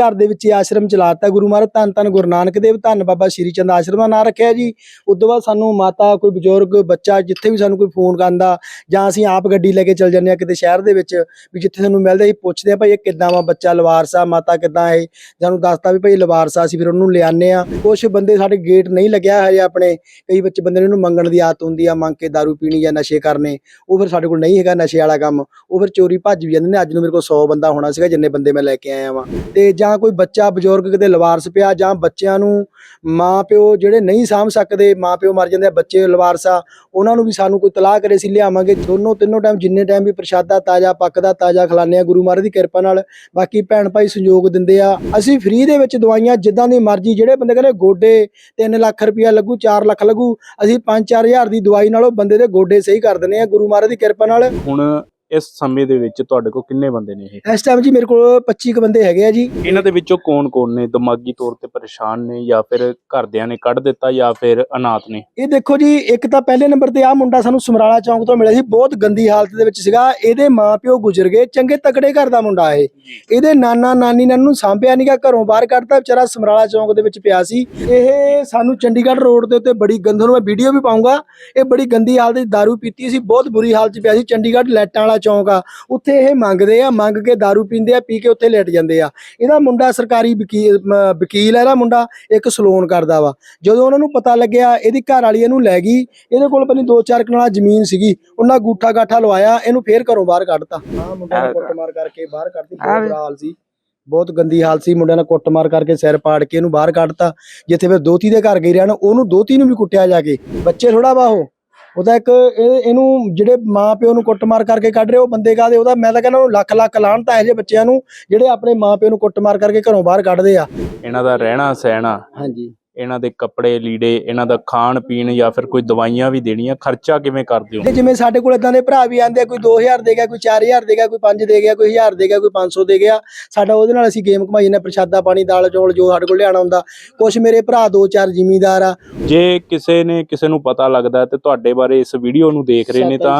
ਘਰ ਦੇ ਵਿੱਚ ਹੀ ਆਸ਼ਰਮ ਚਲਾਤਾ, ਗੁਰੂ ਮਹਾਰਾਜ, ਧੰਨ ਧੰਨ, ਗੁਰੂ ਨਾਨਕ ਦੇਵ, ਧੰਨ ਬਾਬਾ ਸ਼੍ਰੀ ਚੰਦ ਆਸ਼ਰਮ ਦਾ ਨਾਂ ਰੱਖਿਆ ਜੀ। ਉਸ ਤੋਂ ਬਾਅਦ ਸਾਨੂੰ ਮਾਤਾ, ਕੋਈ ਬਜ਼ੁਰਗ, ਬੱਚਾ, ਜਿੱਥੇ ਵੀ ਸਾਨੂੰ ਕੋਈ ਫੋਨ ਕਰਦਾ ਜਾਂ ਅਸੀਂ ਆਪ ਗੱਡੀ ਲੈ ਕੇ ਚੱਲ ਜਾਂਦੇ ਆ ਕਿਤੇ ਸ਼ਹਿਰ ਦੇ ਵਿੱਚ, ਵੀ ਜਿੱਥੇ ਸਾਨੂੰ ਮਿਲਦਾ ਅਸੀਂ ਪੁੱਛਦੇ ਆ ਭਾਈ ਇਹ ਕਿੱਦਾਂ ਵਾ ਬੱਚਾ, ਲਵਾਰਸਾ, ਮਾਤਾ ਕਿੱਦਾਂ ਹੈ? ਸਾਨੂੰ ਦੱਸਦਾ ਵੀ ਭਾਈ ਲਵਾਰਸਾ ਅਸੀਂ ਫਿਰ ਉਹਨੂੰ ਲਿਆਨੇ ਆ ਕੁਝ ਬੰਦੇ ਸਾਡੇ ਗੇਟ ਨਹੀਂ ਲੱਗਿਆ ਹਜੇ ਆਪਣੇ, ਕਈ ਬੱਚੇ ਬੰਦੇ ਨੇ ਉਹਨੂੰ ਮੰਗਣ ਦੀ ਆਦਤ ਹੁੰਦੀ ਆ, ਮੰਗ ਕੇ ਦਾਰੂ ਪੀਣੀ ਜਾਂ ਨਸ਼ੇ ਕਰਨੇ, ਉਹ ਫਿਰ ਸਾਡੇ ਕੋਲ ਨਹੀਂ ਹੈਗਾ ਨਸ਼ੇ ਵਾਲਾ ਕੰਮ। ਉਹ ਫਿਰ ਚੋਰੀ ਭੱਜ ਵੀ ਜਾਂਦੇ ਨੇ, ਅੱਜ ਨੂੰ ਮੇਰੇ ਕੋਲ 100 ਬੰਦਾ ਹੋਣਾ ਸੀਗਾ, ਜਿੰਨੇ ਬੰਦੇ ਮੈਂ ਲੈ ਕੇ ਆਇਆ ਵਾਂ। ਤੇ ਜਾਂ ਕੋਈ ਬੱਚਾ ਬਜ਼ੁਰਗ ਕਿਤੇ ਲਵਾਰਸ ਪਿਆ ਜਾਂ ਬੱਚਿਆਂ ਨੂੰ ਮਾਂ ਜਿਹੜੇ ਨਹੀਂ ਸਾਂਭ ਸਕਦੇ ਮਾਂ ਮਰ ਜਾਂਦੇ ਆ, ਬੱਚੇ ਲਵਾਰਸ ਆ, ਉਹਨਾਂ ਨੂੰ ਵੀ ਸਾਨੂੰ ਕੋਈ ਤਲਾਹ ਕਰੇ ਸੀ ਲਿਆਵਾਂਗੇ। ਦੋਨੋਂ ਤਿੰਨੋਂ ਟਾਈਮ ਜਿੰਨੇ ਟਾਈਮ ਵੀ ਪ੍ਰਸ਼ਾਦਾ ਤਾਜ਼ਾ ਪੱਕਦਾ, ਤਾਜ਼ਾ ਖਿਲਾਉਂਦੇ ਆ, ਗੁਰੂ ਮਹਾਰਾਜ ਦੀ ਕਿਰਪਾ ਨਾਲ। ਬਾਕੀ ਭੈਣ ਭਾਈ ਸੰਯੋਗ ਦਿੰਦੇ ਆ, ਅਸੀਂ ਫ੍ਰੀ ਦੇ ਵਿੱਚ ਦਵਾਈਆਂ ਜਿੱਦਾਂ ਦੀ ਮਰਜ਼ੀ, ਜਿਹੜੇ ਬੰਦੇ ਕਹਿੰਦੇ ਗੋਡੇ 3 ਲੱਖ ਰੁਪਇਆ ਲੱਗੂ 4 ਲੱਖ ਲੱਗੂ, ਅਸੀਂ 5-4000 ਦੀ ਦਵਾਈ ਨਾਲੋਂ ਬੰਦੇ ਦੇ ਗੋਡੇ ਸਹੀ ਕਰ ਦਿੰਦੇ ਆ, ਗੁਰੂ ਮਹਾਰਾਜ ਦੀ ਕਿਰਪਾ ਨਾਲ। ਹੁਣ ਇਸ ਸਮੇਂ ਦੇ ਵਿੱਚ ਤੁਹਾਡੇ ਕੋਲ ਕਿੰਨੇ ਬੰਦੇ ਨੇ ਇਹ? ਇਸ ਟਾਈਮ ਜੀ ਮੇਰੇ ਕੋਲ 25 ਕੁ ਬੰਦੇ ਹੈਗੇ ਆ ਜੀ। ਇਹਨਾਂ ਦੇ ਵਿੱਚੋਂ ਕੌਣ-ਕੌਣ ਨੇ? ਦਿਮਾਗੀ ਤੌਰ ਤੇ ਪਰੇਸ਼ਾਨ ਨੇ ਜਾਂ ਫਿਰ ਘਰਦਿਆਂ ਨੇ ਕੱਢ ਦਿੱਤਾ ਜਾਂ ਫਿਰ ਅਨਾਥ ਨੇ? ਇਹ ਦੇਖੋ ਜੀ ਇੱਕ ਤਾਂ ਪਹਿਲੇ ਨੰਬਰ ਤੇ ਆ ਮੁੰਡਾ ਸਾਨੂੰ ਸਮਰਾਲਾ ਚੌਂਕ ਤੋਂ ਮਿਲਿਆ ਸੀ। ਬਹੁਤ ਗੰਦੀ ਹਾਲਤ ਦੇ ਵਿੱਚ ਸੀਗਾ। ਇਹਦੇ ਮਾਪਿਓ ਗੁਜ਼ਰ ਗਏ। ਚੰਗੇ ਤਕੜੇ ਘਰ ਦਾ ਮੁੰਡਾ ਇਹ। ਇਹਦੇ ਨਾਨਾ ਨਾਨੀ ਨੇ ਇਹਨੂੰ ਸਾਂਭਿਆ ਨਹੀਂਗਾ ਘਰੋਂ ਬਾਹਰ ਕੱਢਤਾ। ਵਿਚਾਰਾ ਸਮਰਾਲਾ ਚੌਂਕ ਦੇ ਵਿੱਚ ਪਿਆ ਸੀ। ਇਹ ਸਾਨੂੰ ਚੰਡੀਗੜ੍ਹ ਰੋਡ ਦੇ ਉੱਤੇ ਬੜੀ ਗੰਦ ਨੂੰ ਮੈਂ ਵੀਡੀਓ ਵੀ ਪਾਉਂਗਾ ਇਹ ਬੜੀ ਗੰਦੀ ਹਾਲਤ ਵਿੱਚ दारू ਪੀਤੀ ਸੀ। ਬਹੁਤ ਬੁਰੀ ਹਾਲਤ 'ਚ ਪਿਆ ਸੀ। ਚੰਡੀਗੜ੍ਹ ਲੈਟਾਂ ਵਾਲਾ ਚੌਂਕ ਆ ਉੱਥੇ ਇਹ ਮੰਗਦੇ ਆ ਮੰਗ ਕੇ दारू ਪੀਂਦੇ ਆ ਪੀ ਕੇ ਉੱਥੇ ਲੇਟ ਜਾਂਦੇ ਆ। ਇਹਦਾ ਮੁੰਡਾ ਸਰਕਾਰੀ ਵਕੀਲ ਹੈ ਇਹਦਾ ਮੁੰਡਾ ਇੱਕ ਸਲੋਨ ਕਰਦਾ ਵਾ। ਜਦੋਂ ਉਹਨਾਂ ਨੂੰ ਪਤਾ ਲੱਗਿਆ ਇਹਦੀ ਘਰ ਵਾਲੀ ਇਹਨੂੰ ਲੈ ਗਈ ਇਹਦੇ ਕੋਲ ਪਨੀ 2-4 ਕਨਾਲਾ ਜ਼ਮੀਨ ਸੀਗੀ ਉਹਨਾਂ ਗੂਠਾ ਗਾਠਾ ਲਵਾਇਆ ਇਹਨੂੰ ਫੇਰ ਘਰੋਂ ਬਾਹਰ ਕੱਢਤਾ। ਹਾਂ ਮੁੰਡਾ ਨੂੰ ਕੁੱਟਮਾਰ ਕਰਕੇ ਬਾਹਰ ਕੱਢਤੀ ਬਹੁਤ ਬੁਰਾ ਹਾਲ ਸੀ। ਬਹੁਤ ਗੰਦੀ ਹਾਲ ਸੀ ਮੁੰਡਿਆਂ ਨੇ ਕੁੱਟਮਾਰ ਕਰਕੇ ਸਿਰ ਪਾੜ ਕੇ ਇਹਨੂੰ ਬਾਹਰ ਕੱਢਤਾ। ਜਿੱਥੇ ਫਿਰ ਦੋਤੀ ਦੇ ਘਰ ਗਈ ਰਹਿਣ ਉਹਨੂੰ ਦੋਤੀ ਨੂੰ ਵੀ ਕੁੱਟਿਆ ਜਾ ਕੇ। ਬੱਚੇ ਥੋੜਾ ਵਾ ਉਹ। ਉਹਦਾ ਇੱਕ ਇਹ- ਇਹਨੂੰ ਜਿਹੜੇ ਮਾਂ ਪਿਓ ਨੂੰ ਕੁੱਟਮਾਰ ਕਰਕੇ ਕੱਢ ਰਹੇ ਉਹ ਬੰਦੇ ਕਾਦੇ ਉਹਦਾ ਮੈਂ ਤਾਂ ਕਹਿੰਦਾ ਉਹਨੂੰ ਲੱਖ ਲੱਖ ਲਾਹਣਤ ਇਹੋ ਜਿਹੇ ਬੱਚਿਆਂ ਨੂੰ ਜਿਹੜੇ ਆਪਣੇ ਮਾਂ ਪਿਓ ਨੂੰ ਕੁੱਟਮਾਰ ਕਰਕੇ ਘਰੋਂ ਬਾਹਰ ਕੱਢਦੇ ਆ। ਇਹਨਾਂ ਦਾ ਰਹਿਣਾ ਸਹਿਣਾ। ਹਾਂਜੀ। ਇਹਨਾਂ ਦੇ ਕੱਪੜੇ ਲੀੜੇ ਇਹਨਾਂ ਦਾ ਖਾਣ ਪੀਣ ਜਾਂ ਫਿਰ ਕੋਈ ਦਵਾਈਆਂ ਵੀ ਦੇਣੀਆਂ ਖਰਚਾ ਕਿਵੇਂ ਕਰਦੇ ਹੋ ਜਿਵੇਂ ਸਾਡੇ ਕੋਲ ਇਦਾਂ ਦੇ ਭਰਾ ਵੀ ਆਂਦੇ ਕੋਈ 2000 ਦੇ ਗਿਆ ਕੋਈ 4000 ਦੇ ਗਿਆ ਕੋਈ 5 ਦੇ ਗਿਆ ਕੋਈ 1000 ਦੇ ਗਿਆ ਕੋਈ 500 ਦੇ ਗਿਆ ਸਾਡਾ ਉਹਦੇ ਨਾਲ ਅਸੀਂ ਗੇਮ ਘਮਾਈ ਜਾਂਦੇ ਹਾਂ, ਪ੍ਰਸ਼ਾਦਾ ਪਾਣੀ ਦਾਲ ਚੌਲ ਜੋ ਸਾਡੇ ਕੋਲ ਲਿਆਣਾ ਹੁੰਦਾ ਕੁਝ ਮੇਰੇ ਭਰਾ ਦੋ ਚਾਰ ਜ਼ਿਮੀਂਦਾਰ ਆ ਜੇ ਕਿਸੇ ਨੇ ਕਿਸੇ ਨੂੰ ਪਤਾ ਲੱਗਦਾ ਤੇ ਤੁਹਾਡੇ ਬਾਰੇ ਇਸ ਵੀਡੀਓ ਨੂੰ ਦੇਖ ਰਹੇ ਨੇ ਤਾਂ।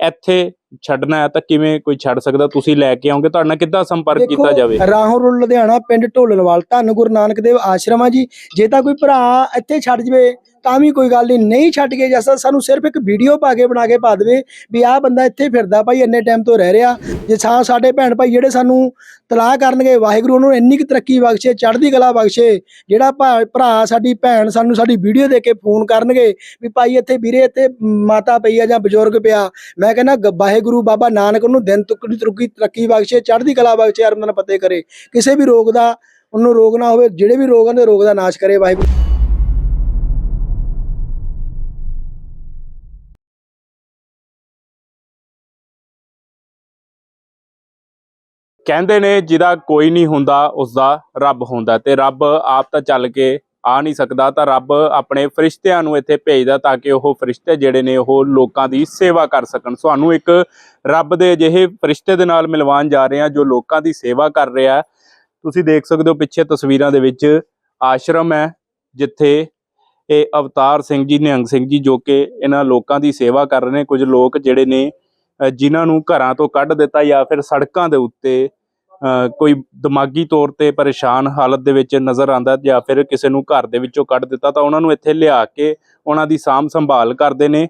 ਇੱਥੇ ਛੱਡਣਾ ਹੈ ਤਾਂ ਕਿਵੇਂ ਕੋਈ ਛੱਡ ਸਕਦਾ? ਤੁਸੀਂ ਲੈ ਕੇ ਆਓਗੇ ਤੁਹਾਡੇ ਨਾਲ ਕਿੱਦਾਂ ਸੰਪਰਕ ਕੀਤਾ ਜਾਵੇ? ਰਾਹੋਂ ਰੋਡ ਲੁਧਿਆਣਾ ਪਿੰਡ ਢੋਲਣਵਾਲ ਧੰਨ ਗੁਰੂ ਨਾਨਕ ਦੇਵ ਆਸ਼ਰਮ ਆ ਜੀ ਜੇ ਤਾਂ ਕੋਈ ਭਰਾ ਇੱਥੇ ਛੱਡ ਜਵੇ ਤਾਂ ਵੀ ਕੋਈ ਗੱਲ ਨਹੀਂ ਨਹੀਂ ਛੱਡ ਕੇ ਜੈਸਾ ਸਾਨੂੰ ਸਿਰਫ ਇੱਕ ਵੀਡੀਓ ਪਾ ਕੇ ਬਣਾ ਕੇ ਪਾ ਦੇਵੇ ਵੀ ਆਹ ਬੰਦਾ ਇੱਥੇ ਫਿਰਦਾ ਭਾਈ, ਇੰਨੇ ਟਾਈਮ ਤੋਂ ਰਹਿ ਰਿਹਾ। ਜੇ ਸਾ ਸਾਡੇ ਭੈਣ ਭਾਈ ਜਿਹੜੇ ਸਾਨੂੰ ਤਲਾਹ ਕਰਨਗੇ, ਵਾਹਿਗੁਰੂ ਉਹਨੂੰ ਇੰਨੀ ਕੁ ਤਰੱਕੀ ਬਖਸ਼ੇ, ਚੜ੍ਹਦੀ ਕਲਾ ਬਖਸ਼ੇ, ਜਿਹੜਾ ਭਾ- ਭਰਾ ਸਾਡੀ ਭੈਣ ਸਾਨੂੰ ਸਾਡੀ ਵੀਡੀਓ ਦੇ ਕੇ ਫੋਨ ਕਰਨਗੇ ਵੀ ਭਾਈ ਇੱਥੇ ਵੀਰੇ, ਇੱਥੇ ਮਾਤਾ ਪਈ ਆ ਜਾਂ ਬਜ਼ੁਰਗ ਪਿਆ। ਮੈਂ ਕਹਿੰਦਾ, ਗ- ਵਾਹਿਗੁਰੂ ਬਾਬਾ ਨਾਨਕ ਨੂੰ ਦਿਨ ਤੁਕੜੀ ਤਰੱਕੀ ਤਰੱਕੀ ਬਖਸ਼ੇ, ਚੜ੍ਹਦੀ ਕਲਾ ਬਖਸ਼ੇ ਅਰਮਨ ਪਤੇ ਕਰੇ। ਕਿਸੇ ਵੀ ਰੋਗ ਦਾ, ਉਹਨੂੰ ਰੋਗ ਨਾ ਹੋਵੇ, ਜਿਹੜੇ ਵੀ ਰੋਗ ਹਨ ਰੋਗ ਦਾ ਨਾਸ਼ ਕਰੇ ਵਾਹਿਗੁਰੂ। ਕਹਿੰਦੇ ਨੇ, ਜਿਹਦਾ ਕੋਈ ਨਹੀਂ ਹੁੰਦਾ ਉਸ ਦਾ ਰੱਬ ਹੁੰਦਾ। ਤੇ ਰੱਬ ਆਪ ਤਾਂ ਚੱਲ ਕੇ ਆ ਨਹੀਂ ਸਕਦਾ, ਤਾਂ ਰੱਬ ਆਪਣੇ ਫਰਿਸ਼ਤਿਆਂ ਨੂੰ ਇੱਥੇ ਭੇਜਦਾ ਤਾਂ ਕਿ ਉਹ ਫਰਿਸ਼ਤੇ ਜਿਹੜੇ ਨੇ, ਉਹ ਲੋਕਾਂ ਦੀ ਸੇਵਾ ਕਰ ਸਕਣ। ਸਾਨੂੰ ਇੱਕ ਰੱਬ ਦੇ ਅਜਿਹੇ ਫਰਿਸ਼ਤੇ ਦੇ ਨਾਲ ਮਿਲਵਾਉਣ ਜਾ ਰਹੇ ਹਾਂ, ਜੋ ਲੋਕਾਂ ਦੀ ਸੇਵਾ ਕਰ ਰਿਹਾ ਤੁਸੀਂ ਦੇਖ ਸਕਦੇ ਹੋ, ਪਿੱਛੇ ਤਸਵੀਰਾਂ ਦੇ ਵਿੱਚ ਆਸ਼ਰਮ ਹੈ, ਜਿੱਥੇ ਇਹ ਅਵਤਾਰ ਸਿੰਘ ਜੀ, ਨਿਹੰਗ ਸਿੰਘ ਜੀ, ਜੋ ਕਿ ਇਹਨਾਂ ਲੋਕਾਂ ਦੀ ਸੇਵਾ ਕਰ ਰਹੇ ਨੇ। ਕੁਝ ਲੋਕ ਜਿਹੜੇ ਨੇ ਜਿਨ੍ਹਾਂ ਨੂੰ ਘਰਾਂ ਤੋਂ ਕੱਢ ਦਿੱਤਾ ਜਾਂ ਫਿਰ ਸੜਕਾਂ ਦੇ ਉੱਤੇ ਕੋਈ ਦਿਮਾਗੀ ਤੌਰ ਤੇ ਪਰੇਸ਼ਾਨ ਹਾਲਤ ਦੇ ਵਿੱਚ ਨਜ਼ਰ ਆਂਦਾ ਜਾਂ ਫਿਰ ਕਿਸੇ ਨੂੰ ਘਰ ਦੇ ਵਿੱਚੋਂ ਕੱਢ ਦਿੱਤਾ, ਤਾਂ ਉਹਨਾਂ ਨੂੰ ਇੱਥੇ ਲਿਆ ਕੇ ਉਹਨਾਂ ਦੀ ਸਾਂਭ ਸੰਭਾਲ ਕਰਦੇ ਨੇ।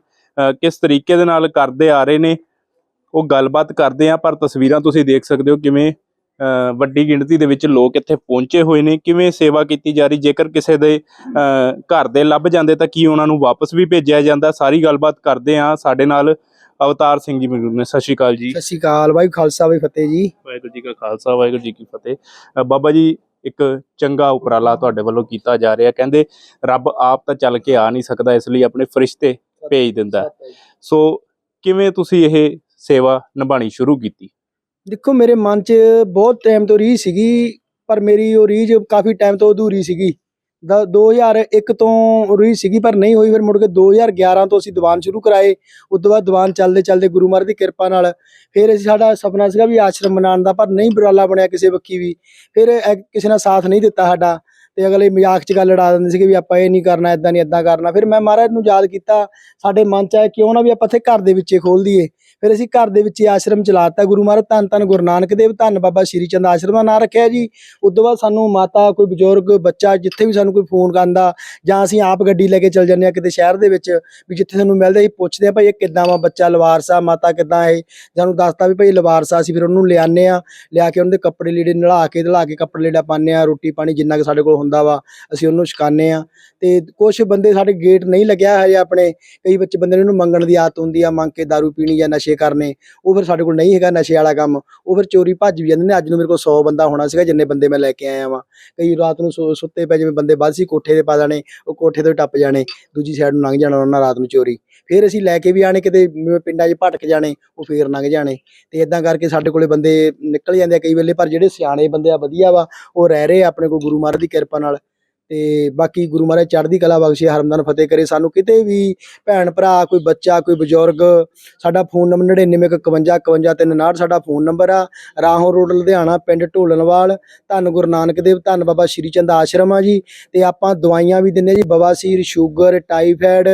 ਕਿਸ ਤਰੀਕੇ ਦੇ ਨਾਲ ਕਰਦੇ ਆ ਰਹੇ ਨੇ, ਉਹ ਗੱਲਬਾਤ ਕਰਦੇ ਆ, ਪਰ ਤਸਵੀਰਾਂ ਤੁਸੀਂ ਦੇਖ ਸਕਦੇ ਹੋ ਕਿਵੇਂ ਵੱਡੀ ਗਿਣਤੀ ਦੇ ਵਿੱਚ ਲੋਕ ਇੱਥੇ ਪਹੁੰਚੇ ਹੋਏ ਨੇ, ਕਿਵੇਂ ਸੇਵਾ ਕੀਤੀ ਜਾ ਰਹੀ, ਜੇਕਰ ਕਿਸੇ ਦੇ ਘਰ ਦੇ ਲੱਭ ਜਾਂਦੇ ਤਾਂ ਕੀ ਉਹਨਾਂ ਨੂੰ ਵਾਪਸ ਵੀ ਭੇਜਿਆ ਜਾਂਦਾ, ਸਾਰੀ ਗੱਲਬਾਤ ਕਰਦੇ ਆ, ਸਾਡੇ ਨਾਲ ਅਵਤਾਰ ਸਿੰਘ ਜੀ ਮੌਜੂਦ ਨੇ ਸਤਿ ਸ਼੍ਰੀ ਅਕਾਲ ਜੀ। ਸਤਿ ਸ਼੍ਰੀ ਅਕਾਲ ਬਾਈ ਖਾਲਸਾ ਬਾਈ ਫਤਿਹ ਜੀ। ਵਾਹਿਗੁਰੂ ਜੀ ਕਾ ਖਾਲਸਾ ਵਾਹਿਗੁਰੂ ਜੀ ਕੀ ਫਤਿਹ। ਅ, ਬਾਬਾ ਜੀ ਇੱਕ ਚੰਗਾ ਉਪਰਾਲਾ ਤੁਹਾਡੇ ਵੱਲੋਂ ਕੀਤਾ ਜਾ ਰਿਹਾ। ਕਹਿੰਦੇ ਰੱਬ ਆਪ ਤਾਂ ਚੱਲ ਕੇ ਆ ਨਹੀਂ ਸਕਦਾ ਇਸ ਲਈ ਆਪਣੇ ਫਰਿਸ਼ਤੇ ਭੇਜ ਦਿੰਦਾ ਹੈ। ਸੋ ਕਿਵੇਂ ਤੁਸੀਂ ਇਹ ਸੇਵਾ ਨਿਭਾਣੀ ਸ਼ੁਰੂ ਕੀਤੀ? ਦੇਖੋ ਮੇਰੇ ਮਨ 'ਚ ਬਹੁਤ ਟਾਈਮ ਤੋਂ ਰੀਝ ਸੀਗੀ ਪਰ ਮੇਰੀ ਉਹ ਰੀਝ ਕਾਫੀ ਟਾਈਮ ਤੋਂ ਅਧੂਰੀ ਸੀਗੀ। ਦ- 2001 ਤੋਂ ਰੀਝ ਸੀਗੀ, ਪਰ ਨਹੀਂ ਹੋਈ, ਫਿਰ ਮੁੜ ਕੇ 2011 ਤੋਂ ਅਸੀਂ ਦੀਵਾਨ ਸ਼ੁਰੂ ਕਰਾਏ। ਉਸ ਤੋਂ ਬਾਅਦ ਦੀਵਾਨ ਚੱਲਦੇ ਚੱਲਦੇ ਗੁਰੂ ਮਹਾਰਾਜ ਦੀ ਕਿਰਪਾ ਨਾਲ ਫਿਰ ਅਸੀਂ ਸਾਡਾ ਸੁਪਨਾ ਸੀਗਾ ਵੀ ਆਸ਼ਰਮ ਬਣਾਉਣ ਦਾ, ਪਰ ਨਹੀਂ ਬਰਾਲਾ ਬਣਿਆ ਕਿਸੇ ਬੱਕੀ ਵੀ। ਫਿਰ ਕਿਸੇ ਨੇ ਸਾਥ ਨਹੀਂ ਦਿੱਤਾ ਸਾਡਾ ਤੇ ਅਗਲੇ ਮਜ਼ਾਕ 'ਚ ਗੱਲ ਲੜਾ ਦਿੰਦੇ ਸੀਗੇ ਵੀ ਆਪਾਂ ਇਹ ਨਹੀਂ ਕਰਨਾ ਇਦਾਂ ਨਹੀਂ ਇਦਾਂ ਕਰਨਾ। ਫਿਰ ਮੈਂ ਮਹਾਰਾਜ ਨੂੰ ਯਾਦ ਕੀਤਾ, ਸਾਡੇ ਮਨ 'ਚ ਆਇਆ, ਕਿਉਂ ਨਾ ਵੀ ਆਪਾਂ ਇੱਥੇ ਘਰ ਦੇ ਵਿੱਚ ਹੀ ਖੋਲ ਦਈਏ। ਫਿਰ ਅਸੀਂ ਘਰ ਦੇ ਵਿੱਚ ਹੀ ਆਸ਼ਰਮ ਚਲਾਤਾ, ਗੁਰੂ ਮਹਾਰਾਜ ਧੰਨ ਧੰਨ, ਗੁਰੂ ਨਾਨਕ ਦੇਵ ਧੰਨ ਬਾਬਾ ਸ਼੍ਰੀ ਚੰਦ ਆਸ਼ਰਮ ਦਾ ਨਾਂ ਰੱਖਿਆ ਜੀ। ਉਸ ਤੋਂ ਬਾਅਦ ਸਾਨੂੰ ਮਾਤਾ, ਕੋਈ ਬਜ਼ੁਰਗ, ਬੱਚਾ ਜਿੱਥੇ ਵੀ ਸਾਨੂੰ ਕੋਈ ਫੋਨ ਕਰਦਾ ਜਾਂ ਅਸੀਂ ਆਪ ਗੱਡੀ ਲੈ ਕੇ ਚੱਲ ਜਾਂਦੇ ਆ ਕਿਤੇ ਸ਼ਹਿਰ ਦੇ ਵਿੱਚ ਵੀ ਜਿੱਥੇ ਸਾਨੂੰ ਮਿਲਦਾ, ਅਸੀਂ ਪੁੱਛਦੇ ਆ ਭਾਈ ਇਹ ਕਿੱਦਾਂ ਵਾ ਬੱਚਾ, ਲਵਾਰਸਾ ਮਾਤਾ ਕਿੱਦਾਂ ਹੈ? ਸਾਨੂੰ ਦੱਸਦਾ ਵੀ ਭਾਈ ਲਵਾਰਸ ਆ, ਅਸੀਂ ਫਿਰ ਉਹਨੂੰ ਲਿਆਨੇ ਆ ਲਿਆ ਕੇ ਉਹਨਾਂ ਦੇ ਕੱਪੜੇ ਲੀੜੇ ਨਲਾ ਕੇ ਧਲਾ ਕੇ ਕੱਪੜੇ ਲੀੜਾ ਪਾਉਂਦੇ ਆ ਰੋਟੀ ਪਾਣੀ ਜਿੰਨਾ ਕਿ ਸਾਡੇ ਕੋਲ ਹੁੰਦਾ ਵਾ, ਅਸੀਂ ਉਹਨੂੰ ਛਕਾਨੇ ਆ ਤੇ ਕੁਝ ਬੰਦੇ ਸਾਡੇ ਗੇਟ ਨਹੀਂ ਲੱਗਿਆ ਹਜੇ ਆਪਣੇ, ਕਈ ਬੱਚੇ ਬੰਦੇ ਨੇ ਉਹਨੂੰ ਮੰਗਣ ਦੀ ਆਦਤ ਹੁੰਦੀ ਆ, ਮੰਗ ਕੇ ਦਾਰੂ ਪੀਣੀ ਜਾਂ ਨਸ਼ੇ ਕਰਨੇ, ਉਹ ਫਿਰ ਸਾਡੇ ਕੋਲ ਨਹੀਂ ਹੈਗਾ ਨਸ਼ੇ ਵਾਲਾ ਕੰਮ। ਉਹ ਫਿਰ ਚੋਰੀ ਭੱਜ ਵੀ ਜਾਂਦੇ ਨੇ। ਅੱਜ ਨੂੰ ਮੇਰੇ ਕੋਲ 100 ਬੰਦਾ ਹੋਣਾ ਸੀਗਾ, ਜਿੰਨੇ ਬੰਦੇ ਮੈਂ ਲੈ ਕੇ ਆਇਆ ਵਾਂ। ਕਈ ਰਾਤ ਨੂੰ ਸੁੱਤੇ ਪਏ ਜਿਵੇਂ ਬੰਦੇ ਵੱਧ ਸੀ, ਕੋਠੇ ਦੇ ਪਾ ਜਾਣੇ ਉਹ ਕੋਠੇ ਤੋਂ ਟੱਪ ਜਾਣੇ, ਦੂਜੀ ਸਾਈਡ ਨੂੰ ਲੰਘ ਜਾਣਾ ਉਹਨਾਂ ਰਾਤ ਨੂੰ ਚੋਰੀ। ਫਿਰ ਅਸੀਂ ਲੈ ਕੇ ਵੀ ਆਣੇ ਕਿਤੇ, ਜਿਵੇਂ ਪਿੰਡਾਂ 'ਚ ਭਟਕ ਜਾਣੇ, ਉਹ ਫੇਰ ਲੰਘ ਜਾਣੇ। ਤੇ ਇਦਾਂ ਕਰਕੇ ਸਾਡੇ ਕੋਲੇ ਬੰਦੇ ਨਿਕਲ ਜਾਂਦੇ ਆ ਕਈ ਵੇਲੇ, ਪਰ ਜਿਹੜੇ ਸਿਆਣੇ ਬੰਦੇ ਆ, ਵਧੀਆ ਵਾ, ਉਹ ਰਹਿ ਰਹੇ ਆ ਆਪਣੇ ਕੋਲ ਗੁਰੂ ਮਹਾਰਾਜ ਦੀ ਕਿਰਪਾ ਨਾਲ। ਤੇ ਬਾਕੀ ਗੁਰੂ ਮਹਾਰਾਜ ਚੜ੍ਹਦੀ ਕਲਾ ਬਖਸ਼ੇ ਹਰਮਦਨ ਫਤਿਹ ਕਰੇ, ਸਾਨੂੰ ਕਿਤੇ ਵੀ ਭੈਣ ਭਰਾ, ਕੋਈ ਬੱਚਾ, ਕੋਈ ਬਜ਼ੁਰਗ, ਸਾਡਾ ਫੋਨ ਨੰਬਰ 9951515359 ਸਾਡਾ ਫੋਨ ਨੰਬਰ ਆ। ਰਾਹੋਂ ਰੋਡ ਲੁਧਿਆਣਾ, ਪਿੰਡ ਢੋਲਣਵਾਲ। ਧੰਨ ਗੁਰੂ ਨਾਨਕ ਦੇਵ, ਧੰਨ ਬਾਬਾ ਸ਼੍ਰੀ ਚੰਦ ਆਸ਼ਰਮ ਆ ਜੀ। ਤੇ ਆਪਾਂ ਦਵਾਈਆਂ ਵੀ ਦਿੰਦੇ ਜੀ, ਬਵਾਸੀਰ, ਸ਼ੂਗਰ, ਟਾਈਫਾਇਡ,